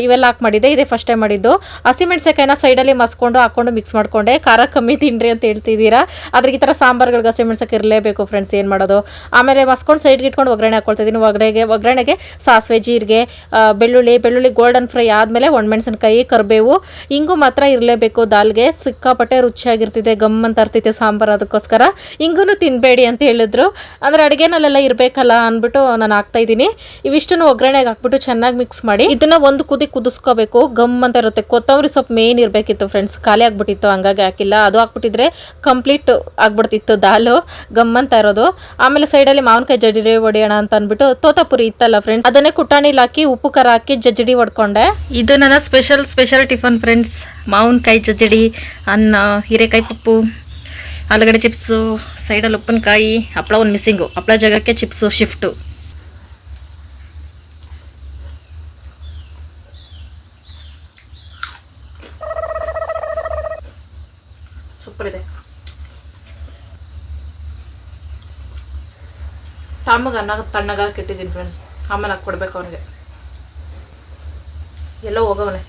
ಇವೆಲ್ಲ ಹಾಕಿ ಮಾಡಿದ್ದೆ. ಇದೇ ಫಸ್ಟ್ ಟೈಮ್ ಮಾಡಿದ್ದು. ಹಸಿಮೆಣ್ಸಕಾಯಿನ ಸೈಡಲ್ಲಿ ಮಸ್ಕೊಂಡು ಹಾಕ್ಕೊಂಡು ಮಿಕ್ಸ್ ಮಾಡಿಕೊಂಡೆ. ಖಾರ ಕಮ್ಮಿ ತಿನ್ನಿರಿ ಅಂತ ಹೇಳ್ತಿದ್ದೀರಾ. ಆದರೆ ಈ ಥರ ಸಾಂಬಾರ್ಗಳಿಗೆ ಹಸಿಮೆಣ್ಸಕ್ಕೆ ಇರಲೇಬೇಕು ಫ್ರೆಂಡ್ಸ್ ಏನು ಮಾಡೋದು? ಆಮೇಲೆ ಮಸ್ಕೊಂಡು ಸೈಡ್ಗೆ ಇಟ್ಕೊಂಡು ಒಗ್ಗರಣೆ ಹಾಕ್ಕೊಳ್ತಿದ್ದೀನಿ ಒಗ್ಗರಣೆಗೆ ಒಗ್ಗರಣೆಗೆ ಸಾಸಿವೆ, ಜೀರಿಗೆ ಬೆಳ್ಳುಳ್ಳಿ ಬೆಳ್ಳುಳ್ಳಿ ಗೋಲ್ಡನ್ ಫ್ರೈ ಆದಮೇಲೆ ಒಣಮೆಣ್ಸಿನ್ಕಾಯಿ, ಕರಿಬೇವು ಹಿಂಗು ಮಾತ್ರ ಇರಲೇಬೇಕು ದಾಲ್ಗೆ. ಸಿಕ್ಕಾಪಟ್ಟೆ ರುಚಿಯಾಗಿರ್ತಿದೆ ಗಮ್ ಅಂತ ಇರ್ತೈತೆ ಸಾಂಬಾರು ಅದಕ್ಕೋಸ್ಕರ. ಹಿಂಗೂ ತಿನ್ನಬೇಡಿ ಅಂತ ಹೇಳಿದ್ರು. ಅಂದರೆ ಅಡುಗೆನಲ್ಲೆಲ್ಲ ಇರಬೇಕಲ್ಲ ಅಂದ್ಬಿಟ್ಟು ನಾನು ಹಾಕ್ತಾ ಇದ್ದೀನಿ. ಇವಿಷ್ಟನ್ನು ಒಗ್ಗರಣೆಗೆ ಹಾಕ್ಬಿಟ್ಟು ಚೆನ್ನಾಗಿ ಮಿಕ್ಸ್ ಮಾಡಿ. ಇದನ್ನ ಒಂದು ಕುದಿ ಕುದಿಸ್ಕೋಬೇಕು. ಗಮ್ ಅಂತ ಇರುತ್ತೆ. ಕೊತ್ತಂಬರಿ ಸೊಪ್ಪು ಮೇನ್ ಇರಬೇಕಿತ್ತು ಫ್ರೆಂಡ್ಸ್ ಖಾಲಿ ಆಗ್ಬಿಟ್ಟಿತ್ತು, ಹಂಗಾಗಿ ಹಾಕಿಲ್ಲ. ಅದು ಹಾಕ್ಬಿಟ್ಟಿದ್ರೆ ಕಂಪ್ಲೀಟ್ ಆಗ್ಬಿಡ್ತಿತ್ತು ದಾಲು. ಗಮ್ ಅಂತ ಇರೋದು. ಆಮೇಲೆ ಸೈಡಲ್ಲಿ ಮಾವಿನಕಾಯಿ ಜಜ್ಜಡಿ ಹೊಡೆಯೋಣ ಅಂತ ಅಂದ್ಬಿಟ್ಟು ತೋತಾಪುರಿ ಇತ್ತಲ್ಲ ಫ್ರೆಂಡ್ಸ್ ಅದನ್ನೇ ಕುಟಾಣಿಲಿ ಹಾಕಿ, ಉಪ್ಪು ಖಾರ ಹಾಕಿ ಜಜ್ಜಡಿ ಹೊಡ್ಕೊಂಡೆ. ಇದು ನನ್ನ ಸ್ಪೆಷಲ್ ಸ್ಪೆಷಲ್ ಟಿಫನ್ ಫ್ರೆಂಡ್ಸ್ ಮಾವಿನಕಾಯಿ ಜಜ್ಜಡಿ ಅನ್ನ, ಹೀರೆಕಾಯಿ ಪಪ್ಪು, ಆಲೂಗಡ್ಡೆ ಚಿಪ್ಸು ಸೈಡಲ್ಲಿ ಉಪ್ಪಿನಕಾಯಿ ಹಪ್ಪಳ ಒಂದು ಮಿಸ್ಸಿಂಗು ಹಪ್ಪಳ ಜಾಗಕ್ಕೆ ಚಿಪ್ಸು ಶಿಫ್ಟು ಸೂಪರ್ ಇದೆ ಟಾಮಗೆ ಅನ್ನ ತಣ್ಣಗ ಕೆಟ್ಟಿದ್ದೀನಿ ಫ್ರೆಂಡ್ಸ್ ಆಮೇಲೆ ಹಾಕಿ ಕೊಡ್ಬೇಕು ಅವನಿಗೆ ಎಲ್ಲೋ ಹೋಗವನೆ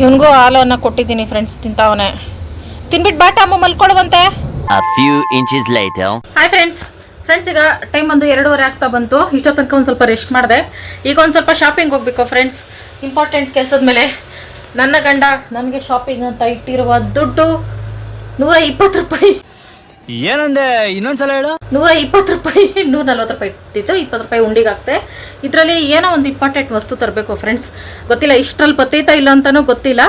ಇವನಿಗೂ ಹಾಲು ಅನ್ನ ಕೊಟ್ಟಿದ್ದೀನಿ ಫ್ರೆಂಡ್ಸ್ ತಿಂತಾವನೆ. ತಿನ್ಬಿಟ್ಟು ಬಾಟ ಅಮ್ಮ ಮಲ್ಕೊಳ್ಳುವಂತೆ. A few inches later. Hi friends friends ಈಗ ಟೈಮ್ ಒಂದು ಎರಡೂವರೆ ಆಗ್ತಾ ಬಂತು. ಇಷ್ಟೋ ತನಕ ಒಂದು ಸ್ವಲ್ಪ ರೆಸ್ಟ್ ಮಾಡಿದೆ. ಈಗ ಒಂದು ಸ್ವಲ್ಪ ಶಾಪಿಂಗ್ ಹೋಗ್ಬೇಕು ಫ್ರೆಂಡ್ಸ್ ಇಂಪಾರ್ಟೆಂಟ್ ಕೆಲಸದ ಮೇಲೆ. ನನ್ನ ಗಂಡ ನನಗೆ ಶಾಪಿಂಗ್ ಅಂತ ಇಟ್ಟಿರುವ ದುಡ್ಡು ನೂರ ಇಪ್ಪತ್ತು ರೂಪಾಯಿ. ಏನಂದೆ? ಇನ್ನೊಂದ್ಸಲ ಹೇಳು. ನೂರ ಇಪ್ಪತ್ತು ರೂಪಾಯಿ, ನೂರ ನಲ್ವತ್ತು ರೂಪಾಯಿ ಇಟ್ಟಿತ್ತು ಇಪ್ಪತ್ತು ರೂಪಾಯಿ ಉಂಡಿಗೆ ಹಾಕ್ತೆ ಇದರಲ್ಲಿ ಏನೋ ಒಂದು ಇಂಪಾರ್ಟೆಂಟ್ ವಸ್ತು ತರಬೇಕು ಫ್ರೆಂಡ್ಸ್ ಗೊತ್ತಿಲ್ಲ, ಇಷ್ಟರಲ್ಲಿ ಬತ್ತೈತಾ ಇಲ್ಲ ಅಂತಲೂ ಗೊತ್ತಿಲ್ಲ.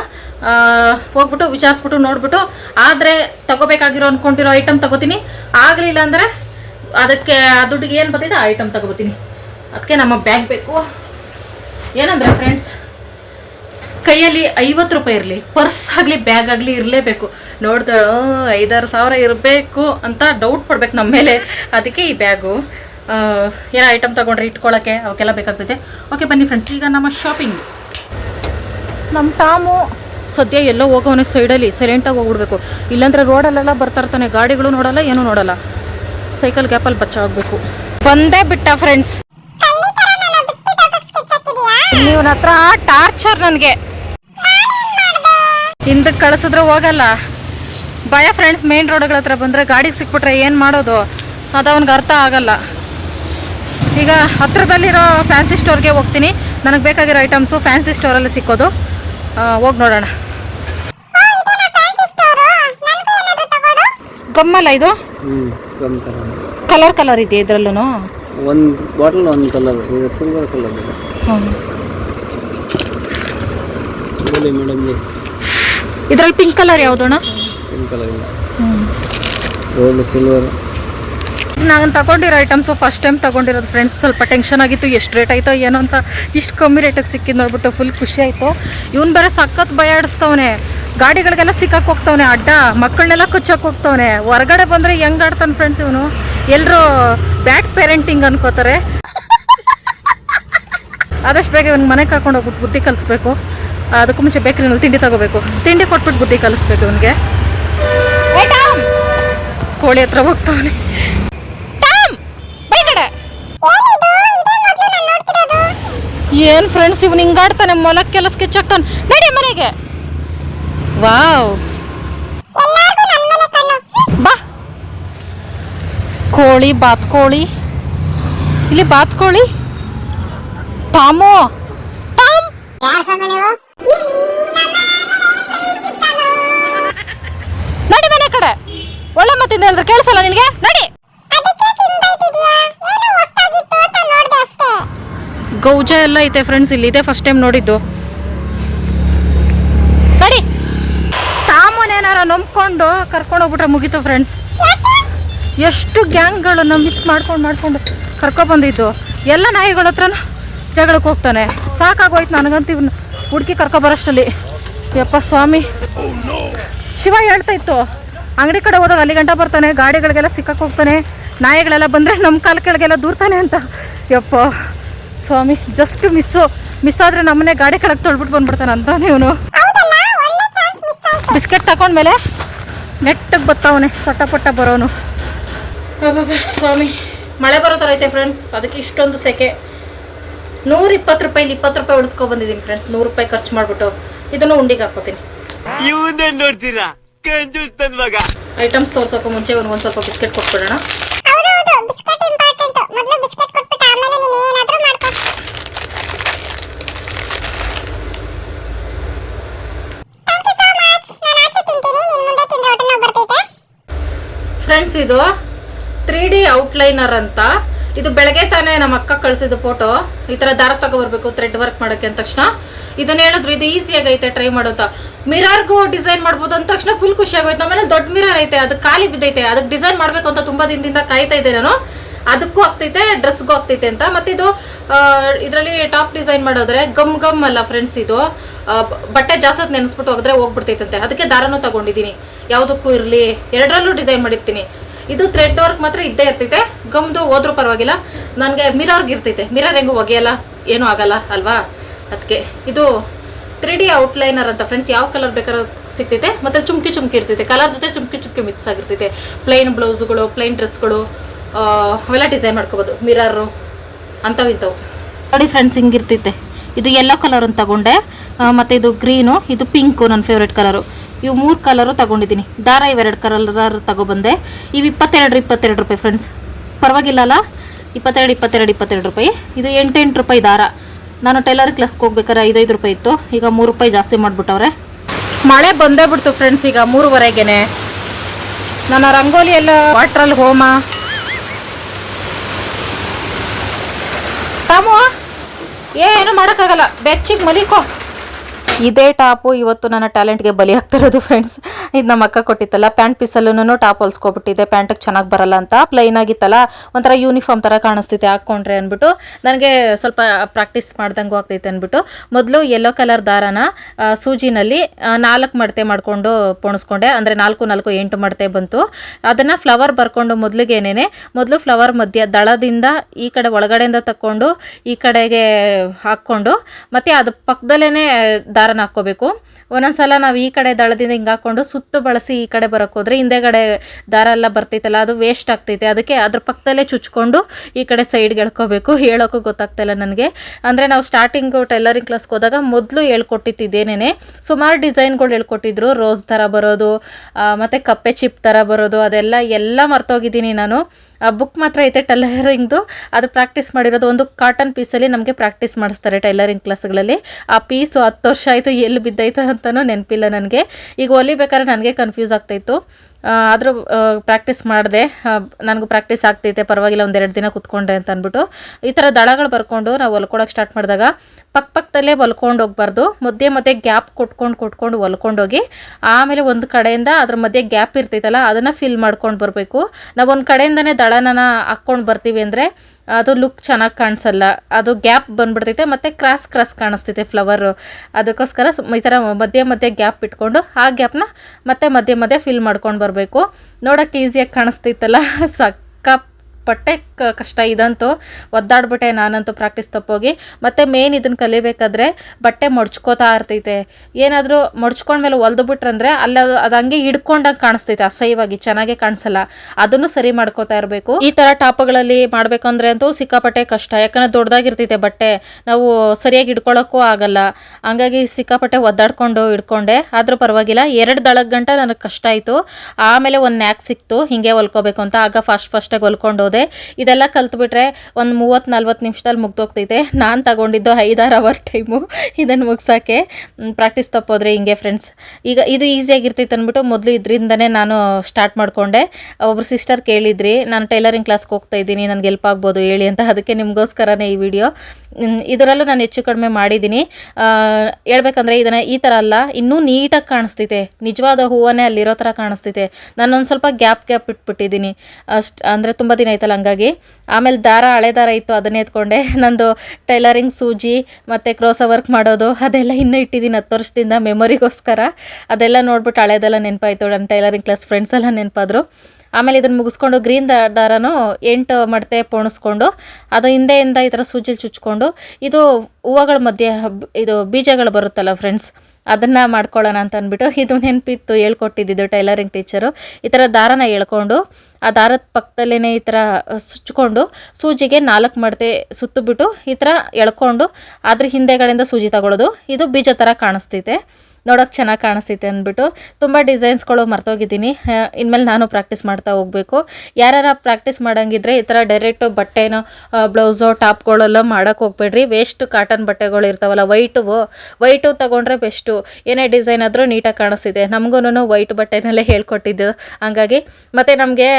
ಹೋಗ್ಬಿಟ್ಟು ವಿಚಾರಿಸ್ಬಿಟ್ಟು ನೋಡ್ಬಿಟ್ಟು, ಆದರೆ ತಗೋಬೇಕಾಗಿರೋ ಅನ್ಕೊಂಡಿರೋ ಐಟಮ್ ತಗೋತೀನಿ. ಆಗಲಿಲ್ಲ ಅಂದರೆ ಅದಕ್ಕೆ, ಆ ದುಡ್ಡಿಗೆ ಏನು ಬರ್ತೈತೆ ಆ ಐಟಮ್ ತಗೋತೀನಿ ಅದಕ್ಕೆ ನಮ್ಮ ಬ್ಯಾಗ್ ಬೇಕು. ಏನಂದ್ರೆ ಫ್ರೆಂಡ್ಸ್ ಕೈಯಲ್ಲಿ ಐವತ್ತು ರೂಪಾಯಿ ಇರಲಿ ಪರ್ಸ್ ಆಗಲಿ ಬ್ಯಾಗ್ ಆಗಲಿ ಇರಲೇಬೇಕು. ನೋಡ್ದ ಐದಾರು ಸಾವಿರ ಇರಬೇಕು ಅಂತ ಡೌಟ್ ಪಡ್ಬೇಕು ನಮ್ಮ ಮೇಲೆ. ಅದಕ್ಕೆ ಈ ಬ್ಯಾಗು ಏನೋ ಐಟಮ್ ತೊಗೊಂಡ್ರೆ ಇಟ್ಕೊಳ್ಳೋಕ್ಕೆ ಅವಕ್ಕೆಲ್ಲ ಬೇಕಾಗ್ತೈತೆ. ಓಕೆ ಬನ್ನಿ ಫ್ರೆಂಡ್ಸ್ ಈಗ ನಮ್ಮ ಶಾಪಿಂಗ್ ನಮ್ಮ ಟಾಮು ಸದ್ಯ ಎಲ್ಲೋ ಹೋಗೋವನೆ ಸೈಡಲ್ಲಿ ಸೈಲೆಂಟಾಗಿ ಹೋಗ್ಬಿಡ್ಬೇಕು. ಇಲ್ಲಾಂದ್ರೆ ರೋಡಲ್ಲೆಲ್ಲ ಬರ್ತಾ ಇರ್ತಾನೆ ಗಾಡಿಗಳು ನೋಡಲ್ಲ ಏನೂ ನೋಡಲ್ಲ. ಸೈಕಲ್ ಗ್ಯಾಪಲ್ಲಿ ಬಚ್ಚ ಆಗಬೇಕು. ಬಂದೇ ಬಿಟ್ಟ ಫ್ರೆಂಡ್ಸ್ ನೀವು ಹತ್ರ ಟಾರ್ಚರ್ ನನಗೆ. ಹಿಂದಕ್ಕೆ ಕಳಿಸಿದ್ರೆ ಹೋಗಲ್ಲ. ಭಯ ಫ್ರೆಂಡ್ಸ್ ಮೇನ್ ರೋಡ್ಗಳ ಹತ್ರ ಬಂದರೆ ಗಾಡಿಗೆ ಸಿಕ್ಬಿಟ್ರೆ ಏನು ಮಾಡೋದು? ಅದು ಅವ್ನಿಗೆ ಅರ್ಥ ಆಗಲ್ಲ. ಈಗ ಹತ್ರದಲ್ಲಿರೋ ಫ್ಯಾನ್ಸಿ ಸ್ಟೋರ್ಗೆ ಹೋಗ್ತೀನಿ. ನನಗೆ ಬೇಕಾಗಿರೋ ಐಟಮ್ಸು ಫ್ಯಾನ್ಸಿ ಸ್ಟೋರಲ್ಲಿ ಸಿಕ್ಕೋದು. ಹೋಗಿ ನೋಡೋಣ. ಗಮ್ಮಲ್ಲ ಇದು? ಕಲರ್ ಕಲರ್ ಇದೆ ಇದರಲ್ಲೂ ಒಂದು ಬಾಟಲ್ ಒಂದು ಕಲರ್ ಸಿಲ್ವರ್ ಕಲರ್ ಇದೆ. ಮೇಡಮ್ ಇದ್ರಲ್ಲಿ ಪಿಂಕ್ ಕಲರ್ ಯಾವುದೋಣ ಪಿಂಕ್ ಕಲರ್ ಇಲ್ಲ. ಗೋಲ್ಡ್ ಸಿಲ್ವರ್ ನಾನು ತಗೊಂಡಿರೋ ಐಟಮ್ಸು ಫಸ್ಟ್ ಟೈಮ್ ತಗೊಂಡಿರೋದು ಫ್ರೆಂಡ್ಸ್ ಸ್ವಲ್ಪ ಟೆನ್ಷನ್ ಆಗಿತ್ತು ಎಷ್ಟು ರೇಟ್ ಆಯಿತೋ ಏನೋ ಅಂತ. ಇಷ್ಟು ಕಮ್ಮಿ ರೇಟಿಗೆ ಸಿಕ್ಕಿದ್ದು ನೋಡ್ಬಿಟ್ಟು ಫುಲ್ ಖುಷಿ ಆಯಿತು. ಇವ್ನು ಬೇರೆ ಸಖತ್ ಭಯ ಆಡಿಸ್ತವನೆ ಗಾಡಿಗಳಿಗೆಲ್ಲ ಸಿಕ್ಕಕ್ಕೆ ಹೋಗ್ತವನೆ ಅಡ್ಡ. ಮಕ್ಕಳನ್ನೆಲ್ಲ ಕುಚ್ಚಕ್ಕೆ ಹೋಗ್ತವನೆ. ಹೊರಗಡೆ ಬಂದರೆ ಹೆಂಗ್ ಆಡ್ತಾನೆ ಫ್ರೆಂಡ್ಸ್ ಇವನು? ಎಲ್ಲರೂ ಬ್ಯಾಡ್ ಪೇರೆಂಟಿಂಗ್ ಅನ್ಕೋತಾರೆ. ಆದಷ್ಟು ಬೇಗ ಇವನ್ ಮನೆ ಕರ್ಕೊಂಡು ಹೋಗ್ಬಿಟ್ಟು ಬುದ್ಧಿ ಕಲಿಸ್ಬೇಕು. ಅದಕ್ಕೂ ಮುಂಚೆ ಬೇಕ್ರಿನಲ್ಲಿ ತಿಂಡಿ ತಗೋಬೇಕು. ತಿಂಡಿ ಕೊಟ್ಬಿಟ್ಟು ಬುದ್ಧಿ ಕಲಿಸ್ಬೇಕು ಅವನಿಗೆ ಕೋಳಿ ಹತ್ರ ಹೋಗ್ತಾವನೆ. ಏನ್ ಫ್ರೆಂಡ್ಸ್ ಇವ್ನು ಹಿಂಗಾಡ್ತಾನೆ ಮೊಲಕ್ಕೆಲ್ಲ ಸ್ಕೆಚ್ ಆಗ್ತಾನೆ ನಡಿ ಮನೆಗೆ. ವಾವ್. ಬಾ. ಕೋಳಿ ಬಾತ್ಕೋಳಿ ಇಲ್ಲಿ ಬಾತ್ಕೋಳಿ ಟಾಮೋ. ಟಾಮ್! ನಡಿ ಮನೆ ಕಡೆ. ಒಳ್ಳೆ ಮತ್ತಿಂದ ಹೇಳಿದ್ರೆ ಕೇಳಿಸಲ್ಲ ನಿನಗೆ? ನಡಿ. ಗೌಜ ಎಲ್ಲ ಐತೆ ಫ್ರೆಂಡ್ಸ್ ಇಲ್ಲಿ ಇದೆ ಫಸ್ಟ್ ಟೈಮ್ ನೋಡಿದ್ದು. ನಡಿ. ಟಾಮನೇನಾರ ನಂಬ್ಕೊಂಡು ಕರ್ಕೊಂಡು ಹೋಗ್ಬಿಟ್ರೆ ಮುಗೀತು ಫ್ರೆಂಡ್ಸ್ ಎಷ್ಟು ಗ್ಯಾಂಗ್ಗಳನ್ನ ಮಿಸ್ ಮಾಡ್ಕೊಂಡು ಮಾಡ್ಕೊಂಡು ಕರ್ಕೊಬಂದಿದ್ದು ಎಲ್ಲ ನಾಯಿಗಳ ಹತ್ರ ಜಗಳಕ್ಕೆ ಹೋಗ್ತಾನೆ. ಸಾಕಾಗೋಯ್ತು ನನಗಂತೂ ಹುಡುಕಿ ಕರ್ಕೊಬರೋಷ್ಟರಲ್ಲಿ ಯಪ್ಪ ಸ್ವಾಮಿ. ಶಿವ ಹೇಳ್ತಾ ಇತ್ತು ಅಂಗಡಿ ಕಡೆ ಹೋದಾಗ ಅಲ್ಲಿ ಗಂಟ ಬರ್ತಾನೆ ಗಾಡಿಗಳಿಗೆಲ್ಲ ಸಿಕ್ಕಕ್ಕೆ ಹೋಗ್ತಾನೆ ನಾಯಿಗಳೆಲ್ಲ ಬಂದರೆ ನಮ್ಮ ಕಾಲ ಕೆಳಗೆಲ್ಲ ದೂರ್ತಾನೆ ಅಂತ. ಯಪ್ಪ ಸ್ವಾಮಿ ಜಸ್ಟ್ ಮಿಸ್ಸು ಮಿಸ್ ಆದರೆ ನಮ್ಮನೆ ಗಾಡಿ ಕೆಳಗೆ ತೊಳ್ಬಿಟ್ಟು ಬಂದ್ಬಿಡ್ತಾನೆ ಅಂತ ಇವನು. ಬಿಸ್ಕೆಟ್ ತಗೊಂಡ್ಮೇಲೆ ನೆಟ್ಟಗೆ ಬರ್ತಾವನೆ ಸೊಟ್ಟ ಪಟ್ಟ ಬರೋನು ಸ್ವಾಮಿ ಮಳೆ ಬರೋ ಥರ ಐತೆ ಫ್ರೆಂಡ್ಸ್ ಅದಕ್ಕೆ ಇಷ್ಟೊಂದು ಸೆಕೆ. ನೂರ ಇಪ್ಪತ್ತು ರೂಪಾಯಿ ಇಪ್ಪತ್ತು ರೂಪಾಯಿ ಉಳಿಸ್ಕೊ ಬಂದಿದ್ದೀನಿ ಫ್ರೆಂಡ್ಸ್ ನೂರು ರೂಪಾಯಿ ಖರ್ಚು ಮಾಡ್ಬಿಟ್ಟು ಇದನ್ನು ಉಂಡಿಗೆ ಹಾಕೋತೀನಿ ನೋಡ್ತೀರಾ? ಕಂಜೂಸ್ ನನ್ ಮಗ. ಐಟಮ್ಸ್ ತೋರ್ಸೋಕೆ ಮುಂಚೆ ಒಂದು ಒಂದು ಸ್ವಲ್ಪ ಬಿಸ್ಕೆಟ್ ಕೊಟ್ಬಿಡೋಣ. ಹೌದೌದು ಬಿಸ್ಕೆಟ್ ಇಂಪಾರ್ಟೆಂಟ್ ಮೊದಲು ಬಿಸ್ಕೆಟ್ ಕೊಟ್ಬಿಟ್ಟು ಆಮೇಲೆ ನೀನು ಏನಾದ್ರೂ ಮಾಡ್ಕೋ. ಥ್ಯಾಂಕ್ ಯು ಸೋ ಮಚ್ ನಾನು ಆಚೆ ತಿಂತೀನಿ ನಿನ್ ಮುಂದೆ ತಿಂದ್ರೆ ಹೊಟ್ಟೆ ಫ್ರೆಂಡ್ಸ್ ಇದು ತ್ರೀ ಡಿ ಔಟ್ಲೈನರ್ ಅಂತ ಇದು ಬೆಳಗ್ಗೆ ತಾನೇ ನಮ್ಮ ಅಕ್ಕ ಕಳ್ಸಿದ್ದು ಫೋಟೋ ಈ ತರ ದಾರ ತಗೊಬರ್ಬೇಕು ಥ್ರೆಡ್ ವರ್ಕ್ ಮಾಡೋಕ್ಕೆ ಅಂದ ತಕ್ಷಣ. ಇದನ್ನ ಹೇಳಿದ್ರು, ಇದು ಈಸಿಯಾಗೈತೆ ಟ್ರೈ ಮಾಡೋದು ಮಿರರ್ಗೂ ಡಿಸೈನ್ ಮಾಡ್ಬೋದು ಅಂದ ತಕ್ಷಣ ಫುಲ್ ಖುಷಿ ಆಗೋಯ್ತು. ಆಮೇಲೆ ದೊಡ್ಡ ಮಿರರ್ ಐತೆ, ಅದು ಖಾಲಿ ಬಿದ್ದೈತೆ. ಅದಕ್ಕೆ ಡಿಸೈನ್ ಮಾಡಬೇಕು ಅಂತ ತುಂಬಾ ದಿನದಿಂದ ಕಾಯ್ತಾ ಇದ್ದೆ ನಾನು. ಅದಕ್ಕೂ ಆಗ್ತೈತೆ ಡ್ರೆಸ್ಗೂ ಆಗ್ತೈತೆ ಅಂತ. ಮತ್ತೆ ಇದು ಇದರಲ್ಲಿ ಟಾಪ್ ಡಿಸೈನ್ ಮಾಡೋದ್ರೆ ಗಮ್ ಗಮ್ ಅಲ್ಲ ಫ್ರೆಂಡ್ಸ್ ಇದು. ಬಟ್ಟೆ ಜಾಸ್ತಿ ನೆನೆಸ್ಬಿಟ್ಟು ಹೋಗಿದ್ರೆ ಹೋಗ್ಬಿಡ್ತೈತಂತೆ ಅದಕ್ಕೆ ದಾರನೂ ತಗೊಂಡಿದ್ದೀನಿ. ಯಾವುದಕ್ಕೂ ಇರಲಿ, ಎರಡರಲ್ಲೂ ಡಿಸೈನ್ ಮಾಡಿರ್ತೀನಿ. ಇದು ಥ್ರೆಡ್ ವರ್ಕ್ ಮಾತ್ರ ಇದ್ದೇ ಇರ್ತೈತೆ. ಗಮ್ದು ಹೋದ್ರೂ ಪರವಾಗಿಲ್ಲ. ನನಗೆ ಮಿರರ್ಗೆ ಇರ್ತೈತೆ. ಮಿರರ್ ಹೆಂಗೂ ಒಗೆಯಲ್ಲ? ಏನೂ ಆಗಲ್ಲ, ಅಲ್ವಾ? ಅದಕ್ಕೆ ಇದು ತ್ರೀ ಡಿ ಔಟ್ಲೈನರ್ ಅಂತ ಫ್ರೆಂಡ್ಸ್ ಯಾವ ಕಲರ್ ಬೇಕಾದ್ರೂ ಸಿಗ್ತೈತೆ. ಮತ್ತು ಚುಮ್ಕಿ ಚುಮ್ಕಿ ಇರ್ತೈತೆ. ಕಲರ್ ಜೊತೆ ಚುಮ್ಕಿ ಚುಮ್ಕಿ ಮಿಕ್ಸ್ ಆಗಿರ್ತೈತೆ. ಪ್ಲೈನ್ ಬ್ಲೌಸ್ಗಳು ಪ್ಲೈನ್ ಡ್ರೆಸ್ಗಳು ಅವೆಲ್ಲ ಡಿಸೈನ್ ಮಾಡ್ಕೋಬೋದು. ಮಿರರು ಅಂಥವು ಇಂಥವು. ನೋಡಿ ಫ್ರೆಂಡ್ಸ್ ಹಿಂಗಿರ್ತೈತೆ ಇದು ಯೆಲ್ಲೋ ಕಲರ್ ಅಂತ ತಗೊಂಡೆ. ಮತ್ತು ಮತ್ತೆ ಇದು ಗ್ರೀನು ಇದು ಪಿಂಕು ನನ್ನ ಫೇವ್ರೆಟ್ ಕಲರು ಇವು ಮೂರು ಕಲರು ತಗೊಂಡಿದ್ದೀನಿ. ದಾರ ಇವೆರಡು ಕಲರ್ ತಗೊಬಂದೆ. ಇವು ಇಪ್ಪತ್ತೆರಡು ಇಪ್ಪತ್ತೆರಡು ರೂಪಾಯಿ ಫ್ರೆಂಡ್ಸ್ ಪರವಾಗಿಲ್ಲ ಅಲ್ಲ ಇಪ್ಪತ್ತೆರಡು ಇಪ್ಪತ್ತೆರಡು ಇಪ್ಪತ್ತೆರಡು ರೂಪಾಯಿ. ಇದು ಎಂಟೆಂಟು ರೂಪಾಯಿ ದಾರ. ನಾನು ಟೈಲರ್ ಕ್ಲಾಸ್ಗೆ ಹೋಗ್ಬೇಕಾದ್ರೆ ಐದೈದು ರೂಪಾಯಿ ಇತ್ತು. ಈಗ ಮೂರು ರೂಪಾಯಿ ಜಾಸ್ತಿ ಮಾಡಿಬಿಟ್ಟವ್ರೆ. ಮಳೆ ಬಂದೇ ಬಿಡ್ತು ಫ್ರೆಂಡ್ಸ್ ಈಗ ಮೂರುವರೆಗೆ ನನ್ನ ರಂಗೋಲಿ ಎಲ್ಲ ವಾಟ್ರಲ್ಲಿ ಹೋಮ. ತಾಮು ಏನು ಮಾಡೋಕ್ಕಾಗಲ್ಲ. ಬೆಚ್ಚಿಗೆ ಮಲಿಕೋ. ಇದೇ ಟಾಪು ಇವತ್ತು ನನ್ನ ಟ್ಯಾಲೆಂಟ್ಗೆ ಬಲಿ ಆಗ್ತಿರೋದು ಫ್ರೆಂಡ್ಸ್ ಇದು ನಮ್ಮ ಅಕ್ಕ ಕೊಟ್ಟಿತ್ತಲ್ಲ, ಪ್ಯಾಂಟ್ ಪೀಸಲ್ಲೂ ಟಾಪ್ ಹೊಲ್ಸ್ಕೊಬಿಟ್ಟಿದೆ, ಪ್ಯಾಂಟಿಗೆ ಚೆನ್ನಾಗಿ ಬರಲ್ಲ ಅಂತ. ಪ್ಲೈನ್ ಆಗಿತ್ತಲ್ಲ, ಒಂಥರ ಯೂನಿಫಾರ್ಮ್ ಥರ ಕಾಣಿಸ್ತಿದೆ, ಹಾಕ್ಕೊಂಡ್ರೆ ಅಂದ್ಬಿಟ್ಟು. ನನಗೆ ಸ್ವಲ್ಪ ಪ್ರಾಕ್ಟೀಸ್ ಮಾಡ್ದಂಗೂ ಆಗ್ತೈತೆ ಅಂದ್ಬಿಟ್ಟು. ಮೊದಲು ಯೆಲ್ಲೋ ಕಲರ್ ದಾರನ ಸೂಜಿನಲ್ಲಿ ನಾಲ್ಕು ಮಡತೆ ಮಾಡಿಕೊಂಡು ಪೋಣಿಸ್ಕೊಂಡೆ. ಅಂದರೆ ನಾಲ್ಕು ನಾಲ್ಕು, ಎಂಟು ಮಡತೆ ಬಂತು. ಅದನ್ನು ಫ್ಲವರ್ ಬರ್ಕೊಂಡು ಮೊದಲಿಗೇನೆ ಮೊದಲು ಫ್ಲವರ್ ಮಧ್ಯ ದಳದಿಂದ ಈ ಕಡೆ ಒಳಗಡೆಯಿಂದ ತಕ್ಕೊಂಡು, ಈ ಕಡೆಗೆ ಹಾಕ್ಕೊಂಡು, ಮತ್ತು ಅದು ಪಕ್ಕದಲ್ಲೇ ದಾರನ ಹಾಕ್ಕೋಬೇಕು. ಒಂದೊಂದ್ಸಲ ನಾವು ಈ ಕಡೆ ದಳದಿಂದ ಹಿಂಗೆ ಹಾಕ್ಕೊಂಡು ಸುತ್ತು ಬಳಸಿ ಈ ಕಡೆ ಬರೋಕ್ಕೋದ್ರೆ ಹಿಂದೆಗಡೆ ದಾರ ಎಲ್ಲ ಬರ್ತೈತಲ್ಲ, ಅದು ವೇಸ್ಟ್ ಆಗ್ತೈತೆ. ಅದಕ್ಕೆ ಅದ್ರ ಪಕ್ಕದಲ್ಲೇ ಚುಚ್ಕೊಂಡು ಈ ಕಡೆ ಸೈಡ್ಗೆ ಎಳ್ಕೋಬೇಕು. ಹೇಳೋಕ್ಕೂ ಗೊತ್ತಾಗ್ತಾಯಿಲ್ಲ ನನಗೆ. ಅಂದರೆ ನಾವು ಸ್ಟಾರ್ಟಿಂಗು ಟೈಲರಿಂಗ್ ಕ್ಲಾಸ್ಗೆ ಹೋದಾಗ ಮೊದಲು ಹೇಳ್ಕೊಟ್ಟಿದ್ದೇನೇ ಸುಮಾರು ಡಿಸೈನ್ಗಳು ಹೇಳ್ಕೊಟ್ಟಿದ್ರು. ರೋಸ್ ಥರ ಬರೋದು ಮತ್ತೆ ಕಪ್ಪೆ ಚಿಪ್ ಥರ ಬರೋದು, ಅದೆಲ್ಲ ಎಲ್ಲ ಮರ್ತೋಗಿದ್ದೀನಿ ನಾನು. ಬುಕ್ ಮಾತ್ರ ಐತೆ ಟೈಲರಿಂಗ್ದು ಅದು ಪ್ರಾಕ್ಟೀಸ್ ಮಾಡಿರೋದು ಒಂದು ಕಾಟನ್ ಪೀಸಲ್ಲಿ ನಮಗೆ ಪ್ರಾಕ್ಟೀಸ್ ಮಾಡಿಸ್ತಾರೆ ಟೈಲರಿಂಗ್ ಕ್ಲಾಸ್ಗಳಲ್ಲಿ ಆ ಪೀಸು ಹತ್ತು ವರ್ಷ ಆಯಿತು, ಎಲ್ಲಿ ಬಿದ್ದಾಯ್ತು ಅಂತಲೂ ನೆನಪಿಲ್ಲ ನನಗೆ. ಈಗ ಹೊಲಿಬೇಕಾದ್ರೆ ನನಗೆ ಕನ್ಫ್ಯೂಸ್ ಆಗ್ತಾಯಿತ್ತು. ಆದರೂ ಪ್ರಾಕ್ಟೀಸ್ ಮಾಡಿದೆ. ನನಗೂ ಪ್ರಾಕ್ಟೀಸ್ ಆಗ್ತೈತೆ, ಪರವಾಗಿಲ್ಲ ಒಂದೆರಡು ದಿನ ಕುತ್ಕೊಂಡೆ ಅಂತ ಅಂದ್ಬಿಟ್ಟು ಈ ಥರ ದಳಗಳು ಬರ್ಕೊಂಡು ನಾವು ಹೊಲ್ಕೊಡೋಕೆ ಸ್ಟಾರ್ಟ್ ಮಾಡಿದಾಗ ಪಕ್ಕ ಪಕ್ಕದಲ್ಲೇ ಹೊಲ್ಕೊಂಡು ಹೋಗ್ಬಾರ್ದು ಮಧ್ಯೆ ಮಧ್ಯೆ ಗ್ಯಾಪ್ ಕೊಟ್ಕೊಂಡು ಕೊಟ್ಕೊಂಡು ಹೊಲ್ಕೊಂಡೋಗಿ, ಆಮೇಲೆ ಒಂದು ಕಡೆಯಿಂದ ಅದ್ರ ಮಧ್ಯೆ ಗ್ಯಾಪ್ ಇರ್ತೈತಲ್ಲ, ಅದನ್ನು ಫಿಲ್ ಮಾಡ್ಕೊಂಡು ಬರಬೇಕು. ನಾವು ಒಂದು ಕಡೆಯಿಂದನೇ ದಳನ ಹಾಕ್ಕೊಂಡು ಬರ್ತೀವಿ ಅಂದರೆ ಅದು ಲುಕ್ ಚೆನ್ನಾಗಿ ಕಾಣಿಸಲ್ಲ. ಅದು ಗ್ಯಾಪ್ ಬಂದುಬಿಡ್ತೈತೆ, ಮತ್ತು ಕ್ರಾಸ್ ಕ್ರಾಸ್ ಕಾಣಿಸ್ತೈತೆ ಫ್ಲವರು ಅದಕ್ಕೋಸ್ಕರ ಈ ಥರ ಮಧ್ಯೆ ಮಧ್ಯೆ ಗ್ಯಾಪ್ ಇಟ್ಕೊಂಡು ಆ ಗ್ಯಾಪ್ನ ಮತ್ತೆ ಮಧ್ಯೆ ಮಧ್ಯೆ ಫಿಲ್ ಮಾಡ್ಕೊಂಡು ಬರಬೇಕು. ನೋಡೋಕ್ಕೆ ಈಸಿಯಾಗಿ ಕಾಣಿಸ್ತೈತಲ್ಲ ಸಕ್ಕ ಪಟ್ಟೆ ಕಷ್ಟ ಇದಂತೂ ಒದ್ದಾಡ್ಬಿಟ್ಟೆ ನಾನಂತೂ ಪ್ರಾಕ್ಟೀಸ್ ತಪ್ಪೋಗಿ. ಮತ್ತು ಮೇನ್ ಇದನ್ನು ಕಲಿಬೇಕಾದ್ರೆ ಬಟ್ಟೆ ಮಡ್ಚ್ಕೋತಾ ಇರ್ತೈತೆ. ಏನಾದರೂ ಮಡ್ಚ್ಕೊಂಡ್ಮೇಲೆ ಹೊಲ್ದು ಬಿಟ್ರಂದ್ರೆ ಅಲ್ಲಿ ಅದು ಅದು ಹಂಗೆ ಹಿಡ್ಕೊಂಡಂಗೆ ಕಾಣಿಸ್ತೈತೆ, ಅಸಹ್ಯವಾಗಿ, ಚೆನ್ನಾಗೇ ಕಾಣಿಸಲ್ಲ. ಅದನ್ನು ಸರಿ ಮಾಡ್ಕೋತಾ ಇರಬೇಕು. ಈ ಥರ ಟಾಪ್ಗಳಲ್ಲಿ ಮಾಡಬೇಕಂದ್ರೆ ಅಂತೂ ಸಿಕ್ಕಾಪಟ್ಟೆ ಕಷ್ಟ. ಯಾಕಂದರೆ ದೊಡ್ಡದಾಗಿರ್ತೈತೆ ಬಟ್ಟೆ. ನಾವು ಸರಿಯಾಗಿ ಹಿಡ್ಕೊಳ್ಳೋಕ್ಕೂ ಆಗಲ್ಲ. ಹಂಗಾಗಿ ಸಿಕ್ಕಾಪಟ್ಟೆ ಒದ್ದಾಡ್ಕೊಂಡು ಹಿಡ್ಕೊಂಡೆ. ಆದರೂ ಪರವಾಗಿಲ್ಲ. ಎರಡು ದಳಗ್ ಗಂಟ ನನಗೆ ಕಷ್ಟ ಆಯಿತು. ಆಮೇಲೆ ಒಂದು ನ್ಯಾಕ್ ಸಿಕ್ತು. ಹೀಗೆ ಹೊಲ್ಕೋಬೇಕು ಅಂತ ಆಗ ಫಾಸ್ಟ್ ಫಾಸ್ಟಾಗಿ ಹೊಲ್ಕೊಂಡು ಹೋದೆ ಇದೆಲ್ಲ ಕಲ್ತ್ಬಿಟ್ರೆ ಒಂದು ಮೂವತ್ತು, ನಲ್ವತ್ತು ನಿಮಿಷದಲ್ಲಿ ಮುಗ್ದೋಗ್ತೈತೆ. ನಾನು ತಗೊಂಡಿದ್ದು ಐದಾರು ಅವರ್ ಟೈಮು. ಇದನ್ನು ಮುಗ್ಸೋಕ್ಕೆ ಪ್ರಾಕ್ಟೀಸ್ ತಪ್ಪೋದ್ರೆ ಹಿಂಗೆ ಫ್ರೆಂಡ್ಸ್. ಈಗ ಇದು ಈಸಿಯಾಗಿರ್ತೈತೆ ಅಂದ್ಬಿಟ್ಟು ಮೊದಲು ಇದರಿಂದನೇ ನಾನು ಸ್ಟಾರ್ಟ್ ಮಾಡಿಕೊಂಡೆ. ಒಬ್ರು ಸಿಸ್ಟರ್ ಕೇಳಿದ್ರಿ, ನಾನು ಟೈಲರಿಂಗ್ ಕ್ಲಾಸ್ಗೆ ಹೋಗ್ತಾ ಇದ್ದೀನಿ, ನನಗೆ ಹೆಲ್ಪ್ ಆಗ್ಬೋದು ಹೇಳಿ ಅಂತ. ಅದಕ್ಕೆ ನಿಮಗೋಸ್ಕರನೇ ಈ ವಿಡಿಯೋ. ಇದರಲ್ಲೂ ನಾನು ಹೆಚ್ಚು ಕಡಿಮೆ ಮಾಡಿದ್ದೀನಿ. ಹೇಳ್ಬೇಕಂದ್ರೆ ಇದನ್ನು ಈ ಥರ ಅಲ್ಲ, ಇನ್ನೂ ನೀಟಾಗಿ ಕಾಣಿಸ್ತೈತೆ ನಿಜವಾದ ಹೂವನ್ನೇ ಅಲ್ಲಿರೋ ಥರ ಕಾಣಿಸ್ತೈತೆ ನಾನೊಂದು ಸ್ವಲ್ಪ ಗ್ಯಾಪ್ ಗ್ಯಾಪ್ ಇಟ್ಬಿಟ್ಟಿದ್ದೀನಿ. ಅಷ್ಟು, ಅಂದರೆ ತುಂಬ ದಿನ ಆಯ್ತಲ್ಲ ಹಂಗಾಗಿ. ಆಮೇಲೆ ದಾರ, ಹಳೆ ದಾರ ಇತ್ತು, ಅದನ್ನೇ ಎತ್ಕೊಂಡೆ. ನಂದು ಟೈಲರಿಂಗ್ ಸೂಜಿ, ಮತ್ತು ಕ್ರೋಸ ವರ್ಕ್ ಮಾಡೋದು, ಅದೆಲ್ಲ ಇನ್ನೂ ಇಟ್ಟಿದ್ದೀನಿ ಹತ್ತು ವರ್ಷದಿಂದ ಮೆಮೊರಿಗೋಸ್ಕರ ಅದೆಲ್ಲ ನೋಡ್ಬಿಟ್ಟು ಹಳೆದೆಲ್ಲ ನೆನಪಾಯ್ತು. ನನ್ನ ಟೈಲರಿಂಗ್ ಕ್ಲಾಸ್ ಫ್ರೆಂಡ್ಸ್ ಎಲ್ಲ ನೆನಪಾದ್ರು. ಆಮೇಲೆ ಇದನ್ನು ಮುಗಿಸ್ಕೊಂಡು ಗ್ರೀನ್ ದಾರನೂ ಎಂಟು ಮಡತೆ ಪೋಣಿಸ್ಕೊಂಡು, ಅದು ಹಿಂದೆಯಿಂದ ಈ ಥರ ಸೂಜಿಲಿ ಚುಚ್ಕೊಂಡು, ಇದು ಹೂವುಗಳ ಮಧ್ಯೆ ಇದು ಬೀಜಗಳು ಬರುತ್ತಲ್ಲ ಫ್ರೆಂಡ್ಸ್ ಅದನ್ನು ಮಾಡ್ಕೊಳ್ಳೋಣ ಅಂತ ಅಂದ್ಬಿಟ್ಟು ಇದು ನೆನಪಿತ್ತು ಹೇಳ್ಕೊಟ್ಟಿದ್ದು ಟೈಲರಿಂಗ್ ಟೀಚರು. ಈ ಥರ ದಾರನ ಎಳ್ಕೊಂಡು, ಆ ದಾರದ ಪಕ್ಕದಲ್ಲೇ ಈ ಥರ ಸುಚ್ಕೊಂಡು, ಸೂಜಿಗೆ ನಾಲ್ಕು ಮಡತೆ ಸುತ್ತಬಿಟ್ಟು ಈ ಥರ ಎಳ್ಕೊಂಡು, ಅದ್ರ ಹಿಂದೆಗಳಿಂದ ಸೂಜಿ ತಗೊಳ್ಳೋದು ಇದು ಬೀಜ ಥರ ಕಾಣಿಸ್ತೈತೆ ನೋಡೋಕೆ ಚೆನ್ನಾಗಿ ಕಾಣಿಸ್ತೈತೆ ಅಂದ್ಬಿಟ್ಟು ತುಂಬ ಡಿಸೈನ್ಸ್ಗಳು ಮರ್ತೋಗಿದ್ದೀನಿ. ಇನ್ಮೇಲೆ ನಾನು ಪ್ರಾಕ್ಟೀಸ್ ಮಾಡ್ತಾ ಹೋಗಬೇಕು. ಯಾರ್ಯಾರ ಪ್ರಾಕ್ಟೀಸ್ ಮಾಡೋಂಗಿದ್ರೆ ಈ ಥರ ಡೈರೆಕ್ಟು ಬಟ್ಟೆನೋ ಬ್ಲೌಸು, ಟಾಪ್ಗಳೆಲ್ಲ ಮಾಡೋಕ್ಕೆ ಹೋಗ್ಬೇಡ್ರಿ. ವೇಸ್ಟ್ ಕಾಟನ್ ಬಟ್ಟೆಗಳು ಇರ್ತಾವಲ್ಲ ವೈಟು ವೈಟು ತೊಗೊಂಡ್ರೆ ಬೆಸ್ಟು ಏನೇ ಡಿಸೈನ್ ಆದರೂ ನೀಟಾಗಿ ಕಾಣಿಸ್ತಿದೆ. ನಮಗೂ ವೈಟ್ ಬಟ್ಟೆನಲ್ಲೇ ಹೇಳ್ಕೊಟ್ಟಿದ್ದು. ಹಂಗಾಗಿ ಮತ್ತು ನಮಗೆ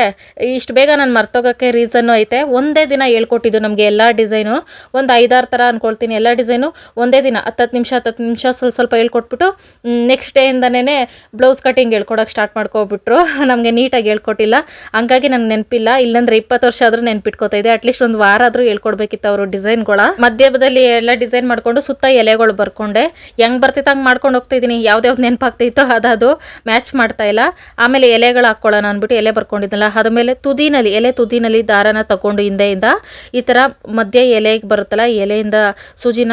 ಇಷ್ಟು ಬೇಗ ನಾನು ಮರ್ತೋಗೋಕ್ಕೆ ರೀಸನ್ನು ಐತೆ. ಒಂದೇ ದಿನ ಹೇಳ್ಕೊಟ್ಟಿದ್ದು ನಮಗೆ ಎಲ್ಲ ಡಿಸೈನು. ಒಂದು ಐದಾರು ಥರ ಅಂದ್ಕೊಳ್ತೀನಿ ಎಲ್ಲ ಡಿಸೈನು ಒಂದೇ ದಿನ ಹತ್ತತ್ತು ನಿಮಿಷ ಹತ್ತತ್ತು ನಿಮಿಷ ಸ್ವಲ್ಪ ಸ್ವಲ್ಪ ಹೇಳ್ಕೊಟ್ಬಿಟ್ಟು ನೆಕ್ಸ್ಟ್ ಡೇಯಿಂದನೇ ಬ್ಲೌಸ್ ಕಟಿಂಗ್ ಹೇಳ್ಕೊಡೋಕೆ ಸ್ಟಾರ್ಟ್ ಮಾಡ್ಕೊಬಿಟ್ರು. ನಮಗೆ ನೀಟಾಗಿ ಹೇಳ್ಕೊಟ್ಟಿಲ್ಲ. ಹಂಗಾಗಿ ನಂಗೆ ನೆನಪಿಲ್ಲ. ಇಲ್ಲಾಂದ್ರೆ ಇಪ್ಪತ್ತು ವರ್ಷ ಆದರೂ ನೆನ್ಪಿಟ್ಕೋತಾ ಇದೆ ಅಟ್ಲೀಸ್ಟ್ ಒಂದು ವಾರ ಆದರೂ ಹೇಳ್ಕೊಡ್ಬೇಕಿತ್ತು ಅವರು ಡಿಸೈನ್ಗಳ ಮಧ್ಯದಲ್ಲಿ ಎಲ್ಲ ಡಿಸೈನ್ ಮಾಡಿಕೊಂಡು ಸುತ್ತ ಎಲೆಗಳು ಬರ್ಕೊಂಡೆ. ಹೆಂಗ್ ಬರ್ತಿತ್ತು ಹಂಗೆ ಮಾಡ್ಕೊಂಡು ಹೋಗ್ತಾ ಇದ್ದೀನಿ ಯಾವ್ದ್ಯಾವ್ದು ನೆನಪಾಗ್ತಿತ್ತೋ ಅದು ಮ್ಯಾಚ್ ಮಾಡ್ತಾ ಇಲ್ಲ. ಆಮೇಲೆ ಎಲೆಗಳು ಹಾಕ್ಕೊಳ್ಳೋಣ ಅಂದ್ಬಿಟ್ಟು ಎಲೆ ಬರ್ಕೊಂಡಿದ್ನಲ್ಲ ಮೇಲೆ ತುದಿನಲ್ಲಿ, ಎಲೆ ತುದಿನಲ್ಲಿ ದಾರನ ತಗೊಂಡು ಹಿಂದೆಯಿಂದ ಈ ಥರ ಮಧ್ಯ ಎಲೆಗೆ ಬರುತ್ತಲ್ಲ ಎಲೆಯಿಂದ ಸೂಜಿನ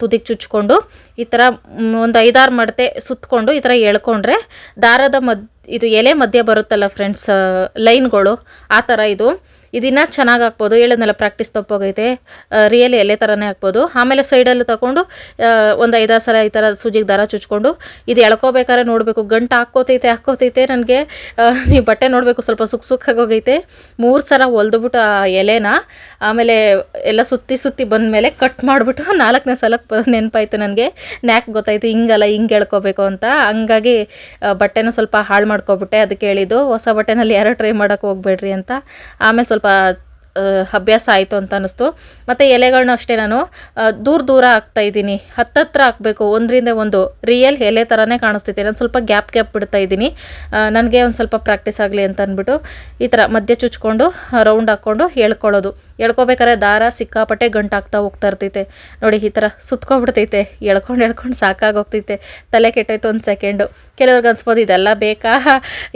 ತುದಿಗೆ ಚುಚ್ಕೊಂಡು ಈ ಥರ ಒಂದು ಐದಾರು ಮಡತೆ ಸುತ್ತಕೊಂಡು ಈ ಥರ ಎಳ್ಕೊಂಡ್ರೆ ದಾರದ ಮದ್, ಇದು ಎಲೆ ಮಧ್ಯೆ ಬರುತ್ತಲ್ಲ ಫ್ರೆಂಡ್ಸ್ ಲೈನ್ಗಳು, ಆ ಥರ ಇದು. ಇದನ್ನ ಚೆನ್ನಾಗಿ ಹಾಕ್ಬೋದು. ಹೇಳಿದ್ನಲ್ಲ ಪ್ರಾಕ್ಟೀಸ್ ತಪ್ಪೋಗೈತೆ. ರಿಯಲಿ ಎಲೆ ಥರನೇ ಹಾಕ್ಬೋದು. ಆಮೇಲೆ ಸೈಡಲ್ಲಿ ತಗೊಂಡು ಒಂದು ಐದಾರು ಸಲ ಈ ಥರ ಸೂಜಿಗೆ ದಾರ ಚುಚ್ಕೊಂಡು, ಇದು ಎಳ್ಕೋಬೇಕಾದ್ರೆ ನೋಡಬೇಕು. ಗಂಟು ಹಾಕೋತೈತೆ ಹಾಕೋತೈತೆ ನನಗೆ. ನೀವು ಬಟ್ಟೆ ನೋಡಬೇಕು, ಸ್ವಲ್ಪ ಸುಖ ಸುಖಾಗೋಗೈತೆ ಮೂರು ಸಲ ಹೊಲ್ದುಬಿಟ್ಟು ಆ ಎಲೆನ, ಆಮೇಲೆ ಎಲ್ಲ ಸುತ್ತಿ ಸುತ್ತಿ ಬಂದಮೇಲೆ ಕಟ್ ಮಾಡಿಬಿಟ್ಟು ನಾಲ್ಕನೇ ಸಲಕ್ಕೆ ನೆನಪಾಯ್ತು ನನಗೆ. ನ್ಯಾಕ್ ಗೊತ್ತಾಯಿತು, ಹಿಂಗಲ್ಲ, ಹಿಂಗೆ ಎಳ್ಕೋಬೇಕು ಅಂತ. ಹಂಗಾಗಿ ಬಟ್ಟೆನ ಸ್ವಲ್ಪ ಹಾಳು ಮಾಡ್ಕೊಬಿಟ್ಟೆ, ಅದಕ್ಕೆ ಹೇಳಿದ್ದು. ಹೊಸ ಬಟ್ಟೆನಲ್ಲಿ ಯಾರೋ ಟ್ರೈ ಮಾಡೋಕ್ಕೆ ಹೋಗ್ಬೇಡ್ರಿ ಅಂತ. ಆಮೇಲೆ ಸ್ವಲ್ಪ ಆ, ಅಭ್ಯಾಸ ಆಯಿತು ಅಂತ ಅನ್ನಿಸ್ತು. ಮತ್ತು ಎಲೆಗಳನ್ನೂ ಅಷ್ಟೇ ನಾನು ದೂರ ದೂರ ಹಾಕ್ತಾ ಇದ್ದೀನಿ. ಹತ್ತತ್ರ ಹಾಕಬೇಕು ಒಂದರಿಂದ ಒಂದು. ರಿಯಲ್ ಎಲೆ ಥರನೇ ಕಾಣಿಸ್ತೈತೆ ನಾನು ಸ್ವಲ್ಪ ಗ್ಯಾಪ್ ಗ್ಯಾಪ್ ಬಿಡ್ತಾ ಇದ್ದೀನಿ. ನನಗೆ ಒಂದು ಸ್ವಲ್ಪ ಪ್ರಾಕ್ಟೀಸ್ ಆಗಲಿ ಅಂತ ಅಂದ್ಬಿಟ್ಟು ಈ ಥರ ಮಧ್ಯೆ ಚುಚ್ಕೊಂಡು ರೌಂಡ್ ಹಾಕ್ಕೊಂಡು ಎಳ್ಕೊಳ್ಳೋದು ಎಳ್ಕೊಬೇಕಾದ್ರೆ ದಾರ ಸಿಕ್ಕಾಪಟ್ಟೆ ಗಂಟಾಗ್ತಾ ಹೋಗ್ತಾ ಇರ್ತೈತೆ. ನೋಡಿ, ಈ ಥರ ಸುತ್ಕೊಬಿಡ್ತೈತೆ ಎಳ್ಕೊಂಡು ಎಳ್ಕೊಂಡು ಸಾಕಾಗೋಗ್ತೈತೆ. ತಲೆ ಕೆಟ್ಟೈತೆ ಒಂದು ಸೆಕೆಂಡು. ಕೆಲವ್ರಿಗೆ ಅನ್ಸ್ಬೋದು, ಇದೆಲ್ಲ ಬೇಕಾ?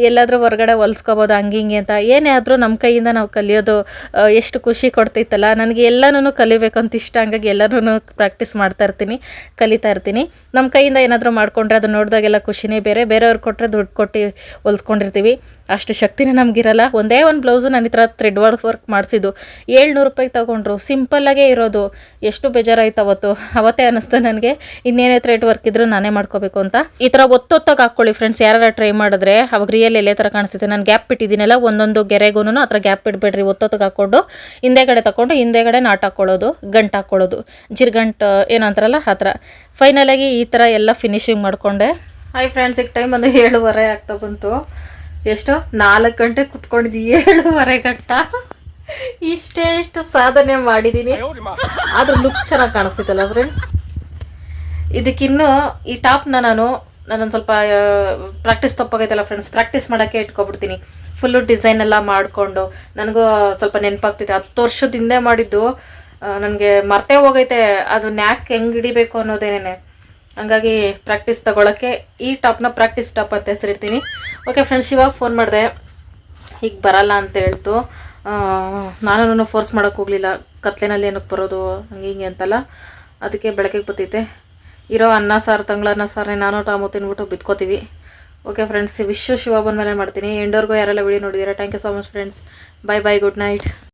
ಎಲ್ಲಾದರೂ ಹೊರಗಡೆ ಹೊಲ್ಸ್ಕೊಬೋದು, ಹಂಗೆ, ಹಿಂಗೆ ಅಂತ. ಏನೇ ಆದರೂ ನಮ್ಮ ಕೈಯಿಂದ ನಾವು ಕಲಿಯೋದು ಎಷ್ಟು ಖುಷಿ ಕೊಡ್ತೈತಲ್ಲ. ನನಗೆ ಎಲ್ಲನೂ ಅಂತ ಇಷ್ಟ. ಹಂಗಾಗಿ ಎಲ್ಲರೂ ಪ್ರಾಕ್ಟೀಸ್ ಮಾಡ್ತಾ ಇರ್ತೀನಿ, ಕಲಿತಾ ಇರ್ತೀನಿ. ನಮ್ಮ ಕೈಯಿಂದ ಏನಾದರೂ ಮಾಡಿಕೊಂಡ್ರೆ ಅದು ನೋಡಿದಾಗೆಲ್ಲ ಖುಷಿನೇ ಬೇರೆ. ಬೇರೆಯವ್ರು ಕೊಟ್ಟರೆ ದುಡ್ಡು ಕೊಟ್ಟು ಹೊಲ್ಸ್ಕೊಂಡಿರ್ತೀವಿ. ಅಷ್ಟು ಶಕ್ತಿನೇ ನಮಗಿರಲ್ಲ. ಒಂದೇ ಒಂದು ಬ್ಲೌಸು ನನ್ನ ಹತ್ರ ಥರ ಥ್ರೆಡ್ ವರ್ಕ್ ವರ್ಕ್ ಮಾಡಿಸಿದ್ದು. ಏಳ್ನೂರು ರೂಪಾಯಿ ತೊಗೊಂಡ್ರು. ಸಿಂಪಲ್ಲಾಗೇ ಇರೋದು. ಎಷ್ಟು ಬೇಜಾರಾಯ್ತು ಅವತ್ತು. ಅವತ್ತೇ ಅನ್ನಿಸ್ತು ನನಗೆ. ಇನ್ನೇನೇ ಥ್ರೆಡ್ ವರ್ಕ್ ಇದ್ದರೂ ನಾನೇ ಮಾಡ್ಕೋಬೇಕು ಅಂತ. ಈ ಥರ ಒತ್ತೊತ್ತಾಗಿ ಹಾಕ್ಕೊಳ್ಳಿ ಫ್ರೆಂಡ್ಸ್ ಯಾರು ಟ್ರೈ ಮಾಡಿದ್ರೆ ಅವಾಗ ರಿಯಲ್ ಎಲ್ಲೇ ಥರ ಕಾಣಿಸುತ್ತೆ ನಾನು ಗ್ಯಾಪ್ ಇಟ್ಟಿದ್ದೀನಲ್ಲ, ಒಂದೊಂದು ಗೆರೆಗೂ ಆ ಥರ ಗ್ಯಾಪ್ ಇಡಬೇಡ್ರಿ. ಒತ್ತೊತ್ತಿಗೆ ಹಾಕ್ಕೊಂಡು ಹಿಂದೆಗಡೆ ತಗೊಂಡು ಹಿಂದೆಗಡೆ ನಾಟ್ ಹಾಕ್ಕೊಳ್ಳೋದು, ಗಂಟು ಹಾಕ್ಕೊಳ್ಳೋದು. ಜಿರ್ಗಂಟು ಏನಂತಾರಲ್ಲ ಆ ಥರ. ಫೈನಲಾಗಿ ಈ ಥರ ಎಲ್ಲ ಫಿನಿಶಿಂಗ್ ಮಾಡಿಕೊಂಡೆ. ಹಾಯ್ ಫ್ರೆಂಡ್ಸ್ ಈಗ ಟೈಮ್ ಒಂದು ಏಳುವರೆ ಆಗ್ತಾ ಬಂತು. ಎಷ್ಟು ನಾಲ್ಕು ಗಂಟೆ ಕುತ್ಕೊಂಡಿದ್ದು ಏಳುವರೆ ಗಂಟ. ಇಷ್ಟೇ ಇಷ್ಟು ಸಾಧನೆ ಮಾಡಿದ್ದೀನಿ ಆದ್ರೂ ಲುಕ್ ಚೆನ್ನಾಗಿ ಕಾಣಿಸ್ತಿತ್ತಲ್ಲ ಫ್ರೆಂಡ್ಸ್ ಇದಕ್ಕಿನ್ನು ಈ ಟಾಪ್ನ ನಾನು ನಾನೊಂದು ಸ್ವಲ್ಪ ಪ್ರಾಕ್ಟೀಸ್ ತಪ್ಪಾಗೈತಲ್ಲ ಫ್ರೆಂಡ್ಸ್ ಪ್ರಾಕ್ಟೀಸ್ ಮಾಡೋಕ್ಕೆ ಇಟ್ಕೊಬಿಡ್ತೀನಿ. ಫುಲ್ಲು ಡಿಸೈನ್ ಎಲ್ಲ ಮಾಡಿಕೊಂಡು, ನನಗೂ ಸ್ವಲ್ಪ ನೆನಪಾಗ್ತಿದೆ. ಹತ್ತು ವರ್ಷದ ಹಿಂದೆ ಮಾಡಿದ್ದು ನನಗೆ ಮರ್ತೇ ಹೋಗೈತೆ. ಅದು ನ್ಯಾಕ್ ಹೆಂಗೆ ಹಿಡಿಬೇಕು ಅನ್ನೋದೇನೇನೆ. ಹಂಗಾಗಿ ಪ್ರಾಕ್ಟೀಸ್ ತಗೊಳಕ್ಕೆ ಈ ಟಾಪ್ನ ಪ್ರಾಕ್ಟೀಸ್ ಟಾಪ್ ಅಂತ ಹೆಸರಿರ್ತೀನಿ ಓಕೆ ಫ್ರೆಂಡ್ಸ್ ಇವಾಗ ಫೋನ್ ಮಾಡಿದೆ. ಹೀಗೆ ಬರಲ್ಲ ಅಂತ ಹೇಳ್ತು. ನಾನು ಫೋರ್ಸ್ ಮಾಡೋಕೆ ಹೋಗಲಿಲ್ಲ. ಕತ್ಲೆನಲ್ಲಿ ಏನಕ್ಕೆ ಬರೋದು, ಹಂಗೆ ಹಿಂಗೆ ಅಂತಲ್ಲ. ಅದಕ್ಕೆ ಬೆಳಕಿಗೆ ಬತ್ತೈತೆ. ಇರೋ ಅನ್ನ ಸಾರು, ತಂಗ್ಳ ಅನ್ನ ಸಾರನ್ನೇ ನಾನು ಟಾಮು ತಿನ್ಬಿಟ್ಟು ಬಿತ್ಕೋತೀವಿ. ಓಕೆ ಫ್ರೆಂಡ್ಸ್ ವಿಶ್ವ ಶಿವ ಬಂದ ಮೇಲೆ ಮಾಡ್ತೀನಿ. ಎಂಡೋರ್ಗೂ ಯಾರೆಲ್ಲ ವಿಡಿಯೋ ನೋಡಿದ್ದೀರಾ thank you so much friends bye bye good night